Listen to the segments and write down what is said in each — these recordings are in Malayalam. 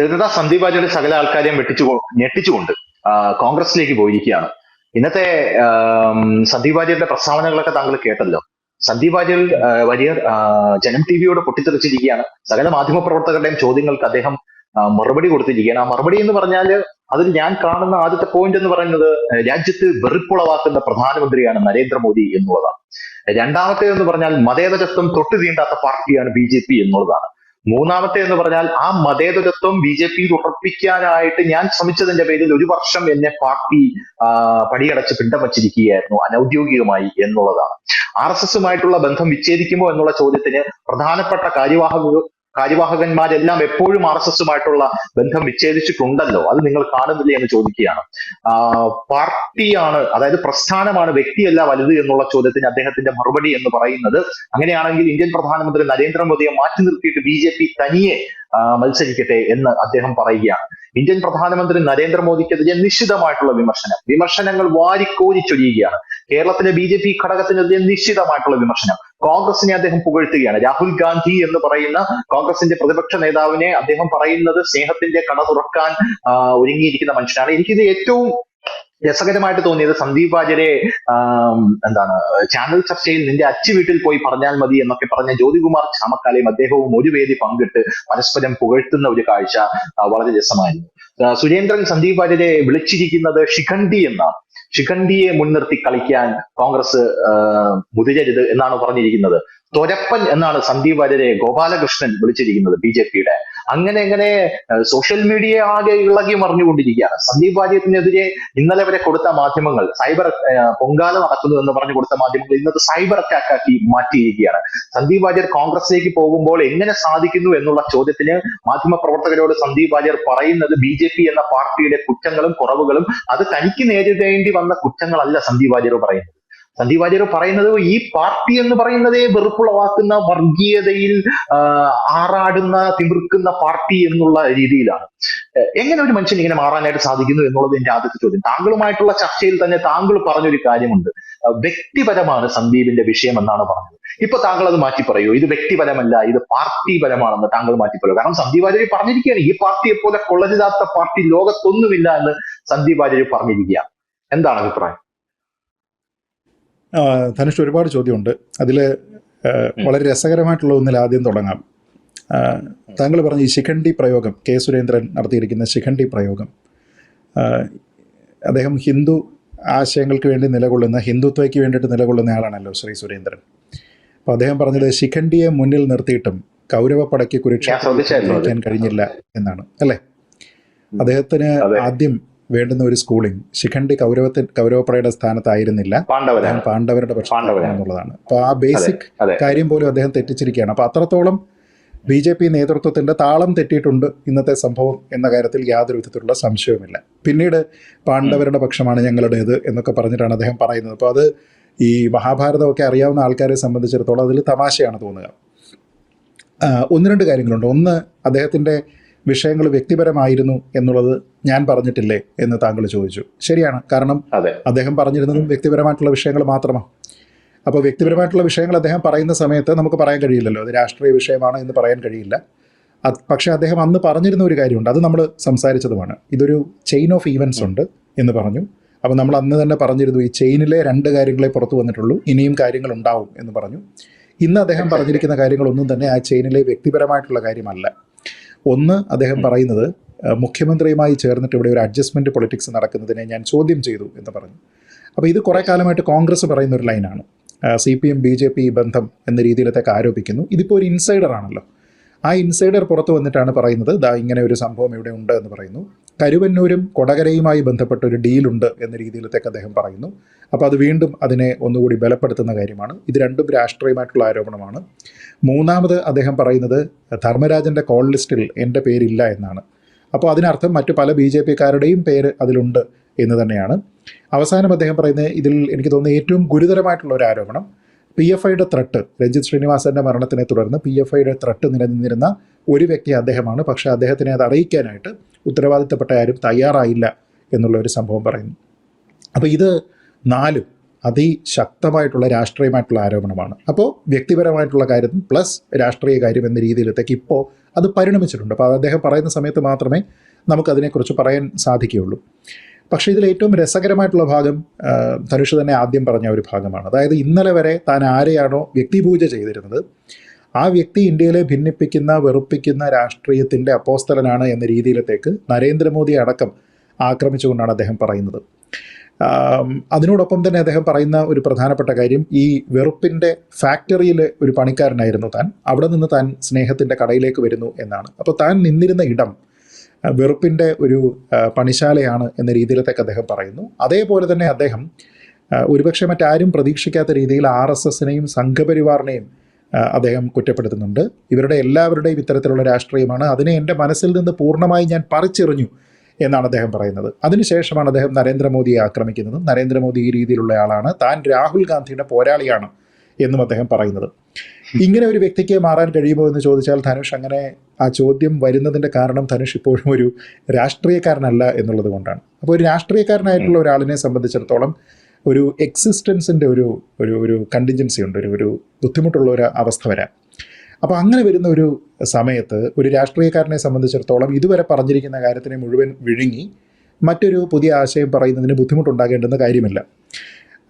ശ്രീധര സന്ദീപ് ബാജിയുടെ സകല ആൾക്കാരെയും വെട്ടിച്ചു ഞെട്ടിച്ചുകൊണ്ട് കോൺഗ്രസിലേക്ക് പോയിരിക്കുകയാണ്. ഇന്നത്തെ സന്ദീപ് ബാജിയുടെ പ്രസ്താവനകളൊക്കെ താങ്കൾ കേട്ടല്ലോ. സന്ദീപ് വാര്യർ വലിയ ജനം ടി വിയോട് പൊട്ടിത്തെറിച്ചിരിക്കുകയാണ്. സകല മാധ്യമപ്രവർത്തകരുടെയും ചോദ്യങ്ങൾക്ക് അദ്ദേഹം മറുപടി കൊടുത്തിരിക്കുകയാണ്. ആ മറുപടി എന്ന് പറഞ്ഞാൽ അതിൽ ഞാൻ കാണുന്ന ആദ്യത്തെ പോയിന്റ് എന്ന് പറയുന്നത് രാജ്യത്ത് വെറുപ്പുളവാക്കുന്ന പ്രധാനമന്ത്രിയാണ് നരേന്ദ്രമോദി എന്നുള്ളതാണ്. രണ്ടാമത്തേത് എന്ന് പറഞ്ഞാൽ മതേതരത്വം തൊട്ടു തീണ്ടാത്ത പാർട്ടിയാണ് ബി ജെ പി എന്നുള്ളതാണ്. മൂന്നാമത്തെ എന്ന് പറഞ്ഞാൽ ആ മതേതരത്വം ബി ജെ പിയിൽ ഉറപ്പിക്കാനായിട്ട് ഞാൻ ശ്രമിച്ചതിന്റെ പേരിൽ ഒരു വർഷം എന്നെ പാർട്ടി പടിയടച്ച് പിണ്ടം വച്ചിരിക്കുകയായിരുന്നു അനൌദ്യോഗികമായി എന്നുള്ളതാണ്. ആർ എസ് എസുമായിട്ടുള്ള ബന്ധം വിച്ഛേദിക്കുമോ എന്നുള്ള ചോദ്യത്തിന് പ്രധാനപ്പെട്ട കാര്യവാഹക കാര്യവാഹകന്മാരെല്ലാം എപ്പോഴും ആർ എസ് എസുമായിട്ടുള്ള ബന്ധം വിച്ഛേദിച്ചിട്ടുണ്ടല്ലോ. അത് നിങ്ങൾ കാണുന്നില്ലേ എന്ന് ചോദിക്കുകയാണ്. പാർട്ടിയാണ് അതായത് പ്രസ്ഥാനമാണ് വ്യക്തിയല്ല വലുത് എന്നുള്ള ചോദ്യത്തിന് അദ്ദേഹത്തിന്റെ മറുപടി എന്ന് പറയുന്നത്. അങ്ങനെയാണെങ്കിൽ ഇന്ത്യൻ പ്രധാനമന്ത്രി നരേന്ദ്രമോദിയെ മാറ്റി നിർത്തിയിട്ട് ബി ജെ പി തനിയെ മത്സരിക്കട്ടെ എന്ന് അദ്ദേഹം പറയുകയാണ്. ഇന്ത്യൻ പ്രധാനമന്ത്രി നരേന്ദ്രമോദിക്കെതിരെ നിശ്ചിതമായിട്ടുള്ള വിമർശനം. വിമർശനങ്ങൾ വാരിക്കോരി ചൊരിയുകയാണ് കേരളത്തിലെ ബി ജെ പി ഘടകത്തിനെതിരെ നിശ്ചിതമായിട്ടുള്ള വിമർശനം. കോൺഗ്രസിനെ അദ്ദേഹം പുകഴ്ത്തുകയാണ്. രാഹുൽ ഗാന്ധി എന്ന് പറയുന്ന കോൺഗ്രസിന്റെ പ്രതിപക്ഷ നേതാവിനെ അദ്ദേഹം പറയുന്നത് സ്നേഹത്തിന്റെ കട തുറക്കാൻ ഒരുങ്ങിയിരിക്കുന്ന മനുഷ്യനാണ്. എനിക്കിത് ഏറ്റവും രസകരമായിട്ട് തോന്നിയത് സന്ദീപ് വാര്യരെ എന്താണ് ചാനൽ ചർച്ചയിൽ നിന്റെ അച്ചു വീട്ടിൽ പോയി പറഞ്ഞാൽ മതി എന്നൊക്കെ പറഞ്ഞ ജ്യോതികുമാർ ചാമക്കാലയും അദ്ദേഹവും ഒരു വേദി പങ്കിട്ട് പരസ്പരം പുകഴ്ത്തുന്ന ഒരു കാഴ്ച വളരെ രസമായിരുന്നു. സുരേന്ദ്രൻ സന്ദീപ് വാര്യരെ വിളിച്ചിരിക്കുന്നത് ശിഖണ്ഡി എന്നാണ്. ശിഖണ്ഡിയെ മുൻനിർത്തി കളിക്കാൻ കോൺഗ്രസ് മുതിരരുത് എന്നാണ് പറഞ്ഞിരിക്കുന്നത്. തൊരപ്പൻ എന്നാണ് സന്ദീപ് വാര്യരെ ഗോപാലകൃഷ്ണൻ വിളിച്ചിരിക്കുന്നത് ബി ജെ പിയുടെ. അങ്ങനെ അങ്ങനെ സോഷ്യൽ മീഡിയ ആകെ ഇളകി മറിഞ്ഞുകൊണ്ടിരിക്കുകയാണ്. സന്ദീപ് വാര്യത്തിനെതിരെ ഇന്നലെ വരെ കൊടുത്ത മാധ്യമങ്ങൾ സൈബർ പൊങ്കാല നടക്കുന്നു എന്ന് പറഞ്ഞു കൊടുത്ത മാധ്യമങ്ങൾ ഇന്നത്തെ സൈബർ അറ്റാക്ക് ആക്കി മാറ്റിയിരിക്കുകയാണ്. സന്ദീപ് വാര്യർ കോൺഗ്രസിലേക്ക് പോകുമ്പോൾ എങ്ങനെ സാധിക്കുന്നു എന്നുള്ള ചോദ്യത്തിന് മാധ്യമ പ്രവർത്തകരോട് സന്ദീപ് വാര്യർ പറയുന്നത് ബി ജെ പി എന്ന പാർട്ടിയുടെ കുറ്റങ്ങളും കുറവുകളും അത് തനിക്ക് നേരിടേണ്ടി വന്ന കുറ്റങ്ങളല്ല സന്ദീപ് വാര്യർ പറയുന്നത്. സന്ദീപ് പറയുന്നത് ഈ പാർട്ടി എന്ന് പറയുന്നതേ വെറുപ്പുളവാക്കുന്ന വർഗീയതയിൽ ആറാടുന്ന തിമിർക്കുന്ന പാർട്ടി എന്നുള്ള രീതിയിലാണ്. എങ്ങനെ ഒരു മനുഷ്യൻ ഇങ്ങനെ മാറാനായിട്ട് സാധിക്കുന്നു എന്നുള്ളത് എന്റെ ആദ്യത്തെ ചോദ്യം. താങ്കളുമായിട്ടുള്ള ചർച്ചയിൽ തന്നെ താങ്കൾ പറഞ്ഞൊരു കാര്യമുണ്ട്. വ്യക്തിപരമാണ് സന്ദീപിന്റെ വിഷയം എന്നാണ് പറഞ്ഞത്. ഇപ്പൊ താങ്കൾ അത് മാറ്റി പറയൂ? ഇത് വ്യക്തിപരമല്ല ഇത് പാർട്ടി പരമാണെന്ന് താങ്കൾ മാറ്റി പറയൂ? കാരണം സന്ദീപ് ആചാര്യ പറഞ്ഞിരിക്കുകയാണ് ഈ പാർട്ടിയെ പോലെ കൊള്ളരുതാത്ത പാർട്ടി ലോകത്തൊന്നുമില്ല എന്ന് സന്ദീപ് ആചാര്യ പറഞ്ഞിരിക്കുകയാണ്. എന്താണ് അഭിപ്രായം? ധനുഷ് ഒരുപാട് ചോദ്യമുണ്ട്. അതിൽ വളരെ രസകരമായിട്ടുള്ള ഒന്നിൽ ആദ്യം തുടങ്ങാം. താങ്കൾ പറഞ്ഞ ഈ ശിഖണ്ഡി പ്രയോഗം കെ സുരേന്ദ്രൻ നടത്തിയിരിക്കുന്ന ശിഖണ്ഡി പ്രയോഗം അദ്ദേഹം ഹിന്ദു ആശയങ്ങൾക്ക് വേണ്ടി നിലകൊള്ളുന്ന ഹിന്ദുത്വയ്ക്ക് വേണ്ടിയിട്ട് നിലകൊള്ളുന്ന ആളാണല്ലോ ശ്രീ സുരേന്ദ്രൻ. അപ്പോൾ അദ്ദേഹം പറഞ്ഞത് ശിഖണ്ഡിയെ മുന്നിൽ നിർത്തിയിട്ടും ശ്രദ്ധിച്ചായിരുന്നു അത്. ജയിക്കാൻ കഴിഞ്ഞില്ല എന്നാണ് അല്ലേ? അദ്ദേഹത്തിന് ആദ്യം വേണ്ടുന്ന ഒരു സ്കൂളിംഗ് ശിഖണ്ഡി കൗരവത്തിൽ കൗരവപ്രയുടെ സ്ഥാനത്തായിരുന്നില്ല. പാണ്ഡവരുടെ പക്ഷം. എന്നുള്ളതാണ്. അപ്പോൾ ആ ബേസിക് കാര്യം പോലും അദ്ദേഹം തെറ്റിച്ചിരിക്കുകയാണ്. അപ്പൊ അത്രത്തോളം ബി ജെ പി നേതൃത്വത്തിന്റെ താളം തെറ്റിയിട്ടുണ്ട് ഇന്നത്തെ സംഭവം എന്ന കാര്യത്തിൽ യാതൊരു വിധത്തിലുള്ള സംശയവുമില്ല. പിന്നീട് പാണ്ഡവരുടെ പക്ഷമാണ് ഞങ്ങളുടേത് എന്നൊക്കെ പറഞ്ഞിട്ടാണ് അദ്ദേഹം പറയുന്നത്. അപ്പോൾ അത് ഈ മഹാഭാരതമൊക്കെ അറിയാവുന്ന ആൾക്കാരെ സംബന്ധിച്ചിടത്തോളം അതിൽ തമാശയാണ് തോന്നുക. ഒന്ന് രണ്ട് കാര്യങ്ങളുണ്ട്. ഒന്ന് അദ്ദേഹത്തിന്റെ വിഷയങ്ങൾ വ്യക്തിപരമായിരുന്നു എന്നുള്ളത് ഞാൻ പറഞ്ഞിട്ടില്ലേ എന്ന് താങ്കൾ ചോദിച്ചു. ശരിയാണ്. കാരണം അദ്ദേഹം പറഞ്ഞിരുന്നതും വ്യക്തിപരമായിട്ടുള്ള വിഷയങ്ങൾ മാത്രമാണ് അപ്പോൾ വ്യക്തിപരമായിട്ടുള്ള വിഷയങ്ങൾ അദ്ദേഹം പറയുന്ന സമയത്ത് നമുക്ക് പറയാൻ കഴിയില്ലല്ലോ. അത് രാഷ്ട്രീയ വിഷയമാണ് എന്ന് പറയാൻ കഴിയില്ല. പക്ഷേ അദ്ദേഹം അന്ന് പറഞ്ഞിരുന്ന ഒരു കാര്യമുണ്ട്. അത് നമ്മൾ സംസാരിച്ചതുമാണ്. ഇതൊരു ചെയിൻ ഓഫ് ഈവൻസ് ഉണ്ട് എന്ന് പറഞ്ഞു. അപ്പോൾ നമ്മൾ അന്ന് തന്നെ പറഞ്ഞിരുന്നു ഈ ചെയിനിലെ രണ്ട് കാര്യങ്ങളെ പുറത്തു വന്നിട്ടുള്ളൂ. ഇനിയും കാര്യങ്ങൾ ഉണ്ടാവും എന്ന് പറഞ്ഞു. ഇന്ന് അദ്ദേഹം പറഞ്ഞിരിക്കുന്ന കാര്യങ്ങളൊന്നും തന്നെ ആ ചെയിനിലെ വ്യക്തിപരമായിട്ടുള്ള കാര്യമല്ല. ഒന്ന് അദ്ദേഹം പറയുന്നത് മുഖ്യമന്ത്രിയുമായി ചേർന്നിട്ട് ഇവിടെ ഒരു അഡ്ജസ്റ്റ്മെന്റ് പൊളിറ്റിക്സ് നടക്കുന്നതിനെ ഞാൻ ചോദ്യം ചെയ്തു എന്ന് പറഞ്ഞു. അപ്പോൾ ഇത് കുറേ കാലമായിട്ട് കോൺഗ്രസ് പറയുന്ന ഒരു ലൈനാണ്. C P M B J P ബന്ധം എന്ന രീതിയിലത്തേക്ക് ആരോപിക്കുന്നു. ഇതിപ്പോൾ ഒരു ഇൻസൈഡർ ആണല്ലോ. ആ ഇൻസൈഡർ പുറത്തു വന്നിട്ടാണ് പറയുന്നത് ദാ ഇങ്ങനെ ഒരു സംഭവം ഇവിടെ ഉണ്ട് എന്ന് പറയുന്നു. കരുവന്നൂരും കൊടകരയുമായി ബന്ധപ്പെട്ട ഒരു ഡീലുണ്ട് എന്ന രീതിയിലത്തേക്ക് അദ്ദേഹം പറയുന്നു. അപ്പോൾ അത് വീണ്ടും അതിനെ ഒന്നുകൂടി ബലപ്പെടുത്തുന്ന കാര്യമാണ്. ഇത് രണ്ടും രാഷ്ട്രീയമായിട്ടുള്ള ആരോപണമാണ്. മൂന്നാമത് അദ്ദേഹം പറയുന്നത് ധർമ്മരാജന്റെ കോൾ ലിസ്റ്റിൽ എന്റെ പേരില്ല എന്നാണ്. അപ്പോൾ അതിനർത്ഥം മറ്റു പല ബി ജെ പിക്കാരുടെയും പേര് അതിലുണ്ട് എന്ന് തന്നെയാണ്. അവസാനം അദ്ദേഹം പറയുന്നത് ഇതിൽ എനിക്ക് തോന്നുന്ന ഏറ്റവും ഗുരുതരമായിട്ടുള്ള ഒരു ആരോപണം പി എഫ് ഐയുടെ ത്രട്ട് രഞ്ജിത് ശ്രീനിവാസന്റെ മരണത്തിനെ തുടർന്ന് പി എഫ് ഐയുടെ ത്രട്ട് നിലനിന്നിരുന്ന ഒരു വ്യക്തി അദ്ദേഹമാണ്. പക്ഷേ അദ്ദേഹത്തിനെ അത് അറിയിക്കാനായിട്ട് ഉത്തരവാദിത്തപ്പെട്ട ആരും തയ്യാറായില്ല എന്നുള്ള ഒരു സംഭവം പറയുന്നു. അപ്പോൾ ഇത് നാലും അതിശക്തമായിട്ടുള്ള രാഷ്ട്രീയമായിട്ടുള്ള ആരോപണമാണ്. അപ്പോൾ വ്യക്തിപരമായിട്ടുള്ള കാര്യം പ്ലസ് രാഷ്ട്രീയ കാര്യം എന്ന രീതിയിലത്തേക്ക് ഇപ്പോൾ അത് പരിണമിച്ചിട്ടുണ്ട്. അപ്പോൾ അദ്ദേഹം പറയുന്ന സമയത്ത് മാത്രമേ നമുക്കതിനെക്കുറിച്ച് പറയാൻ സാധിക്കുകയുള്ളൂ. പക്ഷേ ഇതിൽ ഏറ്റവും രസകരമായിട്ടുള്ള ഭാഗം ധനുഷ് തന്നെ ആദ്യം പറഞ്ഞ ഒരു ഭാഗമാണ്. അതായത് ഇന്നലെ വരെ താൻ ആരെയാണോ വ്യക്തിപൂജ ചെയ്തിരുന്നത് ആ വ്യക്തി ഇന്ത്യയിലെ ഭിന്നിപ്പിക്കുന്ന വെറുപ്പിക്കുന്ന രാഷ്ട്രീയത്തിന്റെ അപ്പോസ്തലനാണ് എന്ന രീതിയിലത്തേക്ക് നരേന്ദ്രമോദി അടക്കം ആക്രമിച്ചുകൊണ്ടാണ് അദ്ദേഹം പറയുന്നത്. അതിനോടൊപ്പം തന്നെ അദ്ദേഹം പറയുന്ന ഒരു പ്രധാനപ്പെട്ട കാര്യം ഈ വെറുപ്പിന്റെ ഫാക്ടറിയിലെ ഒരു പണിക്കാരനായിരുന്നു താൻ. അവിടെ നിന്ന് താൻ സ്നേഹത്തിന്റെ കടയിലേക്ക് വരുന്നു എന്നാണ്. അപ്പോൾ താൻ നിന്നിരുന്ന ഇടം വെറുപ്പിന്റെ ഒരു പണിശാലയാണ് എന്ന രീതിയിലത്തേക്ക് അദ്ദേഹം പറയുന്നു. അതേപോലെ തന്നെ അദ്ദേഹം ഒരുപക്ഷെ മറ്റാരും പ്രതീക്ഷിക്കാത്ത രീതിയിൽ ആർ എസ് എസിനെയും സംഘപരിവാറിനെയും അദ്ദേഹം കുറ്റപ്പെടുത്തുന്നുണ്ട്. ഇവരുടെ എല്ലാവരുടെയും ഇത്തരത്തിലുള്ള രാഷ്ട്രീയമാണ്. അതിനെ എന്റെ മനസ്സിൽ നിന്ന് പൂർണമായി ഞാൻ പറിച്ചെറിഞ്ഞു എന്നാണ് അദ്ദേഹം പറയുന്നത്. അതിനുശേഷമാണ് അദ്ദേഹം നരേന്ദ്രമോദിയെ ആക്രമിക്കുന്നതും നരേന്ദ്രമോദി ഈ രീതിയിലുള്ള ആളാണ്. താൻ രാഹുൽ ഗാന്ധിയുടെ പോരാളിയാണ് എന്നും അദ്ദേഹം പറയുന്നത്. ഇങ്ങനെ ഒരു വ്യക്തിക്ക് മാറാൻ കഴിയുമോ എന്ന് ചോദിച്ചാൽ ധനുഷ് അങ്ങനെ ആ ചോദ്യം വരുന്നതിന്റെ കാരണം ധനുഷ് ഇപ്പോഴും ഒരു രാഷ്ട്രീയക്കാരനല്ല എന്നുള്ളത് കൊണ്ടാണ്. അപ്പോൾ ഒരു രാഷ്ട്രീയക്കാരനായിട്ടുള്ള ഒരാളിനെ സംബന്ധിച്ചിടത്തോളം ഒരു എക്സിസ്റ്റൻസിന്റെ ഒരു ഒരു ഒരു കണ്ടിൻജൻസി ഉണ്ട് ഒരു ഒരു ബുദ്ധിമുട്ടുള്ള ഒരു അവസ്ഥ വരാം അപ്പോൾ അങ്ങനെ വരുന്ന ഒരു സമയത്ത് ഒരു രാഷ്ട്രീയക്കാരനെ സംബന്ധിച്ചിടത്തോളം ഇതുവരെ പറഞ്ഞിരിക്കുന്ന കാര്യത്തിനെ മുഴുവൻ വിഴുങ്ങി മറ്റൊരു പുതിയ ആശയം പറയുന്നതിന് ബുദ്ധിമുട്ടുണ്ടാകേണ്ടുന്ന കാര്യമില്ല.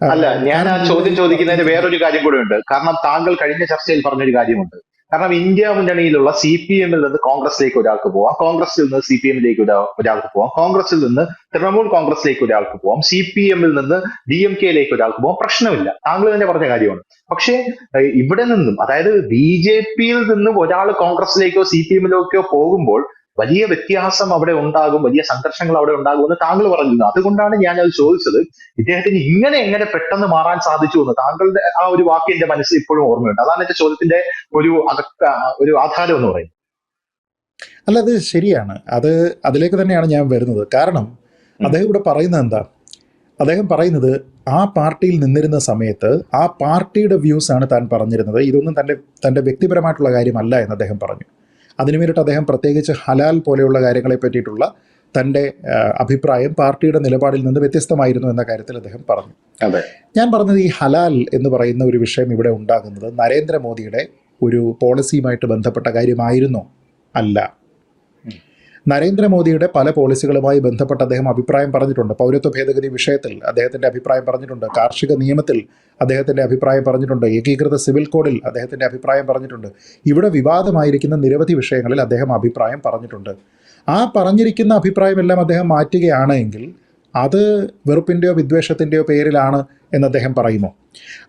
അല്ല ഞാൻ ആ ചോദ്യം ചോദിക്കുന്നതിന് വേറൊരു കാര്യം കൂടെ ഉണ്ട് കാരണം താങ്കൾ കഴിഞ്ഞ ചർച്ചയിൽ പറഞ്ഞൊരു കാര്യമുണ്ട്. കാരണം ഇന്ത്യ മുന്നണിയിലുള്ള സി പി എമ്മിൽ നിന്ന് കോൺഗ്രസിലേക്ക് ഒരാൾക്ക് പോവാം. കോൺഗ്രസിൽ നിന്ന് സി പി എമ്മിലേക്ക് ഒരാൾക്ക് പോവാം. കോൺഗ്രസിൽ നിന്ന് തൃണമൂൽ കോൺഗ്രസിലേക്ക് ഒരാൾക്ക് പോവാം. സി പി എമ്മിൽ നിന്ന് ഡി എം കെയിലേക്ക് ഒരാൾക്ക് പോവാം. പ്രശ്നമില്ല. താങ്കൾ തന്നെ പറഞ്ഞ കാര്യമാണ്. പക്ഷേ ഇവിടെ നിന്നും അതായത് ബി ജെ പിയിൽ നിന്നും ഒരാൾ കോൺഗ്രസിലേക്കോ സി പി എമ്മിലേക്കോ പോകുമ്പോൾ വലിയ വ്യത്യാസം അവിടെ ഉണ്ടാകും വലിയ സംഘർഷങ്ങൾ അവിടെ ഉണ്ടാകും എന്ന് താങ്കൾ പറഞ്ഞിരുന്നു. അതുകൊണ്ടാണ് ഞാൻ അത് ചോദിച്ചത്. ഇദ്ദേഹത്തിന് ഇങ്ങനെ എങ്ങനെ പെട്ടെന്ന് മാറാൻ സാധിച്ചു എന്ന് താങ്കളുടെ ആ ഒരു വാക്ക് എന്റെ മനസ്സിൽ ഇപ്പോഴും ഓർമ്മയുണ്ട്. അതാണ് എന്റെ ചോദ്യത്തിന്റെ ഒരു ഒരു ആധാരം എന്ന് പറയുന്നത്. അല്ല അത് ശരിയാണ്. അത് അതിലേക്ക് തന്നെയാണ് ഞാൻ വരുന്നത്. കാരണം അദ്ദേഹം ഇവിടെ പറയുന്നത് എന്താ? അദ്ദേഹം പറയുന്നത് ആ പാർട്ടിയിൽ നിന്നിരുന്ന സമയത്ത് ആ പാർട്ടിയുടെ വ്യൂസ് ആണ് താൻ പറഞ്ഞിരുന്നത്. ഇതൊന്നും തന്റെ തന്റെ വ്യക്തിപരമായിട്ടുള്ള കാര്യമല്ല എന്ന് അദ്ദേഹം പറഞ്ഞു. അതിനു വേണ്ടിയിട്ട് അദ്ദേഹം പ്രത്യേകിച്ച് ഹലാൽ പോലെയുള്ള കാര്യങ്ങളെ പറ്റിയിട്ടുള്ള തന്റെ അഭിപ്രായം പാർട്ടിയുടെ നിലപാടിൽ നിന്ന് വ്യത്യസ്തമായിരുന്നു എന്ന കാര്യത്തിൽ അദ്ദേഹം പറഞ്ഞു. അതെ. ഞാൻ പറഞ്ഞത് ഈ ഹലാൽ എന്ന് പറയുന്ന ഒരു വിഷയം ഇവിടെ ഉണ്ടാകുന്നത് നരേന്ദ്രമോദിയുടെ ഒരു പോളിസിയുമായിട്ട് ബന്ധപ്പെട്ട കാര്യമായിരുന്നോ അല്ല. നരേന്ദ്രമോദിയുടെ പല പോളിസികളുമായി ബന്ധപ്പെട്ട് അദ്ദേഹം അഭിപ്രായം പറഞ്ഞിട്ടുണ്ട്. പൗരത്വ ഭേദഗതി വിഷയത്തിൽ അദ്ദേഹത്തിന്റെ അഭിപ്രായം പറഞ്ഞിട്ടുണ്ട്. കാർഷിക നിയമത്തിൽ അദ്ദേഹത്തിന്റെ അഭിപ്രായം പറഞ്ഞിട്ടുണ്ട്. ഏകീകൃത സിവിൽ കോഡിൽ അദ്ദേഹത്തിന്റെ അഭിപ്രായം പറഞ്ഞിട്ടുണ്ട്. ഇവിടെ വിവാദമായിരിക്കുന്ന നിരവധി വിഷയങ്ങളിൽ അദ്ദേഹം അഭിപ്രായം പറഞ്ഞിട്ടുണ്ട്. ആ പറഞ്ഞിരിക്കുന്ന അഭിപ്രായമെല്ലാം അദ്ദേഹം മാറ്റുകയാണ് എങ്കിൽ അത് വെറുപ്പിന്റെയോ വിദ്വേഷത്തിന്റെയോ പേരിലാണ് എന്ന് അദ്ദേഹം പറയുമോ?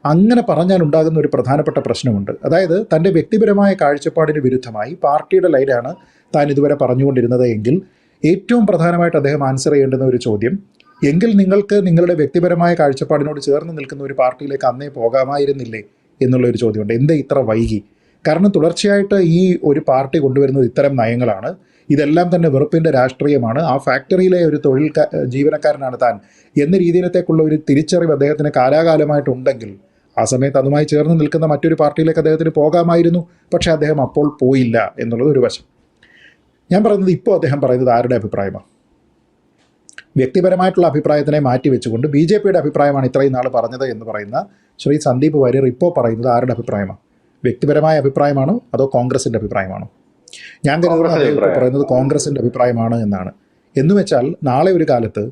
അങ്ങനെ പറഞ്ഞാൽ ഉണ്ടാകുന്ന ഒരു പ്രധാനപ്പെട്ട പ്രശ്നമുണ്ട്. അതായത് തന്റെ വ്യക്തിപരമായ കാഴ്ചപ്പാടിന് വിരുദ്ധമായി പാർട്ടിയുടെ ലൈനാണ് താൻ ഇതുവരെ പറഞ്ഞുകൊണ്ടിരുന്നത് എങ്കിൽ ഏറ്റവും പ്രധാനമായിട്ട് അദ്ദേഹം ആൻസർ ചെയ്യേണ്ടുന്ന ഒരു ചോദ്യം എങ്കിൽ നിങ്ങൾക്ക് നിങ്ങളുടെ വ്യക്തിപരമായ കാഴ്ചപ്പാടിനോട് ചേർന്ന് നിൽക്കുന്ന ഒരു പാർട്ടിയിലേക്ക് അന്നേ പോകാമായിരുന്നില്ലേ? എന്നുള്ള ഒരു ചോദ്യമുണ്ട്. എന്തേ ഇത്ര വൈകി? കാരണം തുടർച്ചയായിട്ട് ഈ ഒരു പാർട്ടി കൊണ്ടുവരുന്നത് ഇത്തരം നയങ്ങളാണ്. ഇതെല്ലാം തന്നെ വെറുപ്പിന്റെ രാഷ്ട്രീയമാണ്. ആ ഫാക്ടറിയിലെ ഒരു തൊഴിൽ ജീവനക്കാരനാണ് താൻ. എന്ന രീതിയിലത്തേക്കുള്ള ഒരു തിരിച്ചറിവ് അദ്ദേഹത്തിന് കാലാകാലമായിട്ടുണ്ടെങ്കിൽ ആ സമയത്ത് അതുമായി ചേർന്ന് നിൽക്കുന്ന മറ്റൊരു പാർട്ടിയിലേക്ക് അദ്ദേഹത്തിന് പോകാമായിരുന്നു. പക്ഷേ അദ്ദേഹം അപ്പോൾ പോയില്ല എന്നുള്ളത് ഒരു വശം. ഞാൻ പറയുന്നത് ഇപ്പോൾ അദ്ദേഹം പറയുന്നത് ആരുടെ അഭിപ്രായമാണ്? വ്യക്തിപരമായിട്ടുള്ള അഭിപ്രായത്തിനെ മാറ്റി വെച്ചുകൊണ്ട് ബി ജെ പിയുടെ അഭിപ്രായമാണ് ഇത്രയും നാൾ പറഞ്ഞത് എന്ന് പറയുന്ന ശ്രീ സന്ദീപ് വാര്യർ ഇപ്പോൾ പറയുന്നത് ആരുടെ അഭിപ്രായമാണ്? വ്യക്തിപരമായ അഭിപ്രായമാണോ? അതോ കോൺഗ്രസിന്റെ അഭിപ്രായമാണോ? ഞാൻ കരുതുന്നത്. പറയുന്നത് കോൺഗ്രസിന്റെ അഭിപ്രായമാണ് എന്നാണ് എന്ന് വെച്ചാൽ നാളെ ഒരു കാലത്ത്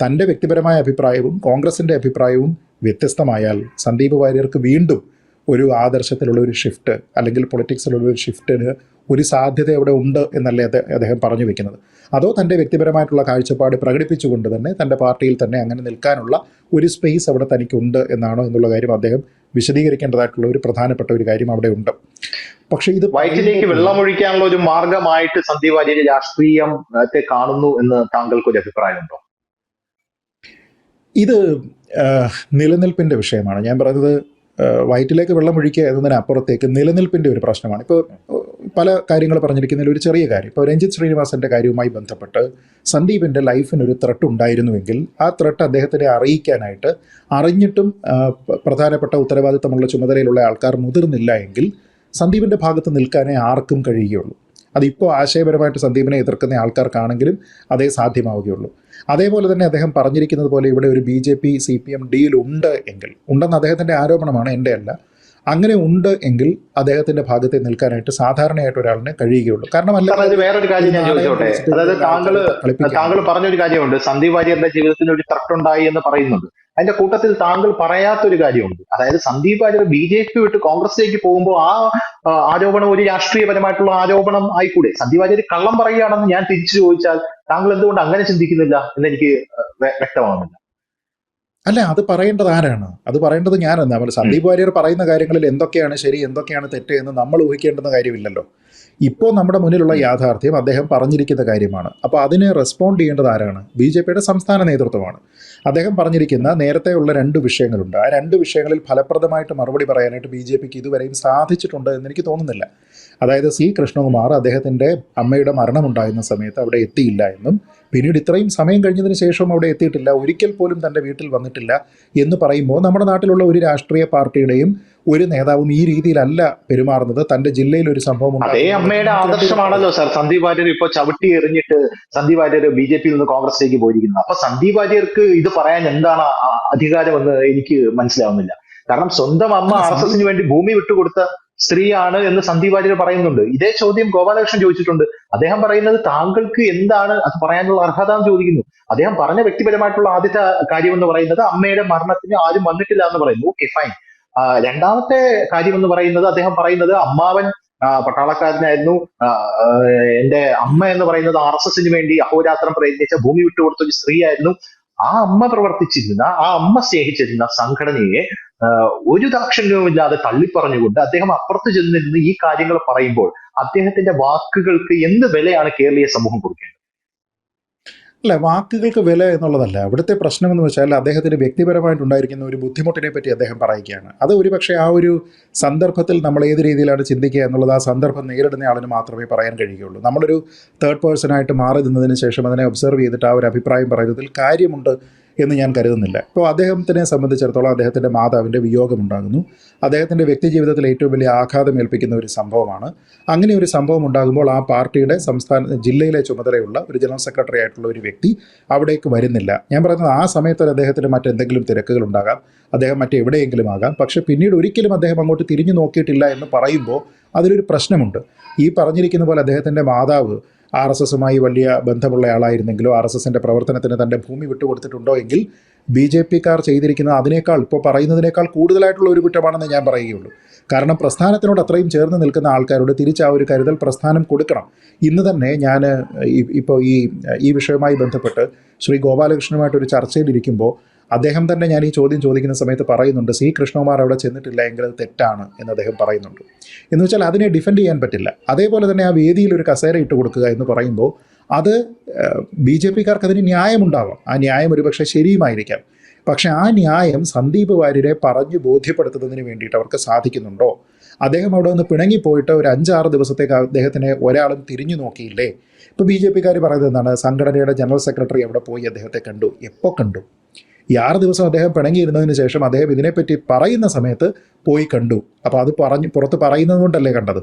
തന്റെ വ്യക്തിപരമായ അഭിപ്രായവും കോൺഗ്രസിന്റെ അഭിപ്രായവും വ്യത്യസ്തമായാൽ സന്ദീപ് വാര്യർക്ക് വീണ്ടും ഒരു ആദർശത്തിലുള്ള ഒരു ഷിഫ്റ്റ് അല്ലെങ്കിൽ പൊളിറ്റിക്സിലുള്ള ഒരു ഷിഫ്റ്റിന് ഒരു സാധ്യത അവിടെ ഉണ്ട് എന്നല്ലേ അദ്ദേ- അദ്ദേഹം പറഞ്ഞു വെക്കുന്നത്. അതോ തന്റെ വ്യക്തിപരമായിട്ടുള്ള കാഴ്ചപ്പാട് പ്രകടിപ്പിച്ചുകൊണ്ട് തന്നെ തന്റെ പാർട്ടിയിൽ തന്നെ അങ്ങനെ നിൽക്കാനുള്ള ഒരു സ്പേസ് അവിടെ തനിക്കുണ്ട് എന്നാണോ എന്നുള്ള കാര്യം അദ്ദേഹം വിശദീകരിക്കേണ്ടതായിട്ടുള്ള ഒരു പ്രധാനപ്പെട്ട ഒരു കാര്യം അവിടെ ഉണ്ട്. പക്ഷേ ഇത് വയറ്റിലേക്ക് വെള്ളമൊഴിക്കാനുള്ള ഒരു മാർഗമായിട്ട് സന്ദീപ് വാര്യര് രാഷ്ട്രീയത്തെ കാണുന്നു എന്ന് താങ്കൾക്ക് ഒരു അഭിപ്രായമുണ്ടോ? ഇത് നിലനിൽപ്പിന്റെ നിലനിൽപ്പിന്റെ വിഷയമാണ്. ഞാൻ പറയുന്നത് ആ, വയറ്റിലേക്ക് വെള്ളമൊഴിക്കുക എന്നതിനപ്പുറത്തേക്ക് നിലനിൽപ്പിന്റെ ഒരു പ്രശ്നമാണ്. ഇപ്പോൾ പല കാര്യങ്ങൾ പറഞ്ഞിരിക്കുന്നതിൽ ഒരു ചെറിയ കാര്യം. ഇപ്പോൾ രഞ്ജിത്ത് ശ്രീനിവാസന്റെ കാര്യവുമായി ബന്ധപ്പെട്ട് സന്ദീപിന്റെ ലൈഫിനൊരു ത്രട്ട് ഉണ്ടായിരുന്നുവെങ്കിൽ ആ ത്രട്ട് അദ്ദേഹത്തിനെ അറിയിക്കാനായിട്ട് അറിഞ്ഞിട്ടും പ്രധാനപ്പെട്ട ഉത്തരവാദിത്തമുള്ള ചുമതലയിലുള്ള ആൾക്കാർ മുതിർന്നില്ല എങ്കിൽ സന്ദീപിന്റെ ഭാഗത്ത് നിൽക്കാനേ ആർക്കും കഴിയുകയുള്ളൂ. അതിപ്പോൾ ആശയപരമായിട്ട് സന്ദീപിനെ എതിർക്കുന്ന ആൾക്കാർക്കാണെങ്കിലും അതേ സാധ്യമാവുകയുള്ളൂ. അതേപോലെ തന്നെ അദ്ദേഹം പറഞ്ഞിരിക്കുന്നത് പോലെ ഇവിടെ ഒരു B J P C P M deal ഉണ്ട് എങ്കിൽ ഉണ്ടെന്ന് അദ്ദേഹത്തിന്റെ ആരോപണമാണ് എന്റെ അല്ല അങ്ങനെ ഉണ്ട് എങ്കിൽ അദ്ദേഹത്തിന്റെ ഭാഗത്ത് നിൽക്കാനായിട്ട് സാധാരണയായിട്ട് ഒരാളിനെ കഴിയുകയുള്ളൂ. കാരണം അല്ല വേറൊരു കാര്യം ഞാൻ ചോദിച്ചോട്ടെ? അതായത് താങ്കൾ താങ്കൾ പറഞ്ഞൊരു കാര്യമുണ്ട്. സന്ദീപ് വാര്യരുടെ ജീവിതത്തിൽ ഒരു തർക്കമുണ്ടായി എന്ന് പറയുന്നുണ്ട്. അതിന്റെ കൂട്ടത്തിൽ താങ്കൾ പറയാത്തൊരു കാര്യമുണ്ട്. അതായത് Sandeep Warrier B J P വിട്ട് കോൺഗ്രസിലേക്ക് പോകുമ്പോൾ ആ ആരോപണം ഒരു രാഷ്ട്രീയപരമായിട്ടുള്ള ആരോപണം ആയിക്കൂടെ? സന്ദീപ് വാര്യർ കള്ളം പറയുകയാണെന്ന് ഞാൻ തിരിച്ചു ചോദിച്ചാൽ താങ്കൾ എന്തുകൊണ്ട് അങ്ങനെ ചിന്തിക്കുന്നില്ല എന്ന് എനിക്ക് വ്യ- വ്യക്തമാകുന്നില്ല അല്ല അത് പറയേണ്ടത് ആരാണ്? അത് പറയേണ്ടത് ഞാനെന്ന്. നമ്മൾ സന്ദീപ് വാര്യർ പറയുന്ന കാര്യങ്ങളിൽ എന്തൊക്കെയാണ് ശരി എന്തൊക്കെയാണ് തെറ്റ് എന്ന് നമ്മൾ ഊഹിക്കേണ്ടെന്ന കാര്യമില്ലല്ലോ. ഇപ്പോൾ നമ്മുടെ മുന്നിലുള്ള യാഥാർത്ഥ്യം അദ്ദേഹം പറഞ്ഞിരിക്കുന്ന കാര്യമാണ്. അപ്പോൾ അതിന് റെസ്പോണ്ട് ചെയ്യേണ്ടത് ആരാണ്? ബി ജെ പിയുടെ സംസ്ഥാന നേതൃത്വമാണ്. അദ്ദേഹം പറഞ്ഞിരിക്കുന്ന നേരത്തെ ഉള്ള രണ്ട് വിഷയങ്ങളുണ്ട്. ആ രണ്ട് വിഷയങ്ങളിൽ ഫലപ്രദമായിട്ട് മറുപടി പറയാനായിട്ട് ബി ജെ പിക്ക് ഇതുവരെയും സാധിച്ചിട്ടുണ്ട് എന്ന് എനിക്ക് തോന്നുന്നില്ല. അതായത് സി കൃഷ്ണകുമാർ അദ്ദേഹത്തിന്റെ അമ്മയുടെ മരണമുണ്ടായിരുന്ന സമയത്ത് അവിടെ എത്തിയില്ല എന്നും പിന്നീട് ഇത്രയും സമയം കഴിഞ്ഞതിന് ശേഷവും അവിടെ എത്തിയിട്ടില്ല. ഒരിക്കൽ പോലും തന്റെ വീട്ടിൽ വന്നിട്ടില്ല എന്ന് പറയുമ്പോൾ നമ്മുടെ നാട്ടിലുള്ള ഒരു രാഷ്ട്രീയ പാർട്ടിയുടെയും ഒരു നേതാവും ഈ രീതിയിലല്ല പെരുമാറുന്നത്. തന്റെ ജില്ലയിൽ ഒരു സംഭവം അതേ അമ്മയുടെ ആദർശമാണല്ലോ സാർ. സന്ദീപ് വാര്യർ ഇപ്പൊ ചവിട്ടി എറിഞ്ഞിട്ട് സന്ദീപ് വാര്യർ ബി ജെ പിയിൽ നിന്ന് കോൺഗ്രസിലേക്ക് പോയിരിക്കുന്നത് അപ്പൊ സന്ദീപ് വാര്യർക്ക് ഇത് പറയാൻ എന്താണ് അധികാരം അധികാരമെന്ന് എനിക്ക് മനസ്സിലാവുന്നില്ല. കാരണം സ്വന്തം അമ്മ ആർ എസ് എസിന് വേണ്ടി ഭൂമി വിട്ടുകൊടുത്ത സ്ത്രീയാണ് എന്ന് സന്ദീപ് വാര്യർ പറയുന്നുണ്ട്. ഇതേ ചോദ്യം ഗോപാലകൃഷ്ണൻ ചോദിച്ചിട്ടുണ്ട്. അദ്ദേഹം പറയുന്നത് താങ്കൾക്ക് എന്താണ് അത് പറയാനുള്ള അർഹത എന്ന് ചോദിക്കുന്നു. അദ്ദേഹം പറഞ്ഞ വ്യക്തിപരമായിട്ടുള്ള ആദ്യത്തെ കാര്യം എന്ന് പറയുന്നത് അമ്മയുടെ മരണത്തിന് ആരും വന്നിട്ടില്ല എന്ന് പറയുന്നു. ഓക്കെ ഫൈൻ രണ്ടാമത്തെ കാര്യം എന്ന് പറയുന്നത് അദ്ദേഹം പറയുന്നത് അമ്മാവൻ പട്ടാളക്കാരനായിരുന്നു. എന്റെ അമ്മ എന്ന് പറയുന്നത് ആർ എസ് എസിന് വേണ്ടി അഹോരാത്രം പ്രയത്നിച്ച ഭൂമി വിട്ടുകൊടുത്ത ഒരു സ്ത്രീയായിരുന്നു. ആ അമ്മ പ്രവർത്തിച്ചിരുന്ന ആ അമ്മ സ്നേഹിച്ചിരുന്ന സംഘടനയെ ഒരു ദാക്ഷണ്യവുമില്ലാതെ തള്ളിപ്പറഞ്ഞുകൊണ്ട് അദ്ദേഹം അപ്പുറത്ത് ചെന്നിരുന്ന് ഈ കാര്യങ്ങൾ പറയുമ്പോൾ അദ്ദേഹത്തിന്റെ വാക്കുകൾക്ക് എന്ത് വിലയാണ് കേരളീയ സമൂഹം കൊടുക്കേണ്ടത്? അല്ല വാക്കുകൾക്ക് വില എന്നുള്ളതല്ല. അവിടുത്തെ പ്രശ്നം എന്ന് വെച്ചാൽ അദ്ദേഹത്തിന് വ്യക്തിപരമായിട്ടുണ്ടായിരിക്കുന്ന ഒരു ബുദ്ധിമുട്ടിനെ പറ്റി അദ്ദേഹം പറയുകയാണ്. അത് ഒരുപക്ഷെ ആ ഒരു സന്ദർഭത്തിൽ നമ്മൾ ഏത് രീതിയിലാണ് ചിന്തിക്കുക എന്നുള്ളത് ആ സന്ദർഭം നേരിടുന്ന ആളിന് മാത്രമേ പറയാൻ കഴിയുകയുള്ളൂ. നമ്മളൊരു തേർഡ് പേഴ്സണായിട്ട് മാറി നിന്നതിന് ശേഷം അതിനെ ഒബ്സർവ് ചെയ്തിട്ട് ആ ഒരു അഭിപ്രായം പറയുന്നതിൽ കാര്യമുണ്ട് എന്ന് ഞാൻ കരുതുന്നില്ല. ഇപ്പോൾ അദ്ദേഹത്തിനെ സംബന്ധിച്ചിടത്തോളം അദ്ദേഹത്തിന്റെ മാതാവിന്റെ വിയോഗമുണ്ടാകുന്നു. അദ്ദേഹത്തിന്റെ വ്യക്തിജീവിതത്തിൽ ഏറ്റവും വലിയ ആഘാതം ഏൽപ്പിക്കുന്ന ഒരു സംഭവമാണ്. അങ്ങനെ ഒരു സംഭവം ഉണ്ടാകുമ്പോൾ ആ പാർട്ടിയുടെ സംസ്ഥാന ജില്ലയിലെ ചുമതലയുള്ള ഒരു ജനറൽ സെക്രട്ടറി ആയിട്ടുള്ള ഒരു വ്യക്തി അവിടേക്ക് വരുന്നില്ല. ഞാൻ പറയുന്നത് ആ സമയത്ത് അദ്ദേഹത്തിന് മറ്റെന്തെങ്കിലും തിരക്കുകൾ ഉണ്ടാകാം. അദ്ദേഹം മറ്റെവിടെയെങ്കിലും ആകാം. പക്ഷേ പിന്നീട് ഒരിക്കലും അദ്ദേഹം അങ്ങോട്ട് തിരിഞ്ഞു നോക്കിയിട്ടില്ല എന്ന് പറയുമ്പോൾ അതിലൊരു പ്രശ്നമുണ്ട്. ഈ പറഞ്ഞിരിക്കുന്ന പോലെ അദ്ദേഹത്തിന്റെ മാതാവ് ആർ എസ് എസുമായി വലിയ ബന്ധമുള്ള ആളായിരുന്നെങ്കിലോ ആർ എസ് എസിന്റെ പ്രവർത്തനത്തിന് തന്റെ ഭൂമി വിട്ടുകൊടുത്തിട്ടുണ്ടോ എങ്കിൽ ബി ജെ പിക്കാർ ചെയ്തിരിക്കുന്നത് അതിനേക്കാൾ ഇപ്പോൾ പറയുന്നതിനേക്കാൾ കൂടുതലായിട്ടുള്ള ഒരു കുറ്റമാണെന്ന് ഞാൻ പറയുകയുള്ളൂ. കാരണം പ്രസ്ഥാനത്തിനോട് അത്രയും ചേർന്ന് നിൽക്കുന്ന ആൾക്കാരോട് തിരിച്ച് ആ ഒരു കരുതൽ പ്രസ്ഥാനം കൊടുക്കണം. ഇന്ന് തന്നെ ഞാൻ ഇപ്പോൾ ഈ ഈ വിഷയവുമായി ബന്ധപ്പെട്ട് ശ്രീ ഗോപാലകൃഷ്ണനുമായിട്ടൊരു ചർച്ചയിലിരിക്കുമ്പോൾ അദ്ദേഹം തന്നെ ഞാൻ ഈ ചോദ്യം ചോദിക്കുന്ന സമയത്ത് പറയുന്നുണ്ട് സി. കൃഷ്ണകുമാർ അവിടെ ചെന്നിട്ടില്ല എങ്കിൽ അത് തെറ്റാണ് എന്ന് അദ്ദേഹം പറയുന്നുണ്ട്. എന്ന് വെച്ചാൽ അതിനെ ഡിഫെൻഡ് ചെയ്യാൻ പറ്റില്ല. അതേപോലെ തന്നെ ആ വേദിയിൽ ഒരു കസേര ഇട്ട് കൊടുക്കുക എന്ന് പറയുമ്പോൾ അത് ബി ജെ പിക്കാർക്ക് അതിന് ന്യായമുണ്ടാവാം. ആ ന്യായം ഒരുപക്ഷെ ശരിയുമായിരിക്കാം. പക്ഷേ ആ ന്യായം സന്ദീപ് വാര്യരെ പറഞ്ഞു ബോധ്യപ്പെടുത്തുന്നതിന് വേണ്ടിയിട്ട് അവർക്ക് സാധിക്കുന്നുണ്ടോ? അദ്ദേഹം അവിടെ നിന്ന് പിണങ്ങിപ്പോയിട്ട് ഒരു അഞ്ചാറ് ദിവസത്തേക്ക് അദ്ദേഹത്തിനെ ഒരാളും തിരിഞ്ഞു നോക്കിയില്ലേ? ഇപ്പോൾ ബി ജെ പിക്കാർ പറയുന്നത് എന്താണ്? സംഘടനയുടെ ജനറൽ സെക്രട്ടറി അവിടെ പോയി അദ്ദേഹത്തെ കണ്ടു. എപ്പോൾ കണ്ടു? ഈ ആറ് ദിവസം അദ്ദേഹം പിണങ്ങിയിരുന്നതിന് ശേഷം അദ്ദേഹം ഇതിനെപ്പറ്റി പറയുന്ന സമയത്ത് പോയി കണ്ടു. അപ്പോൾ അത് പറഞ്ഞ് പുറത്ത് പറയുന്നത് കൊണ്ടല്ലേ കണ്ടത്?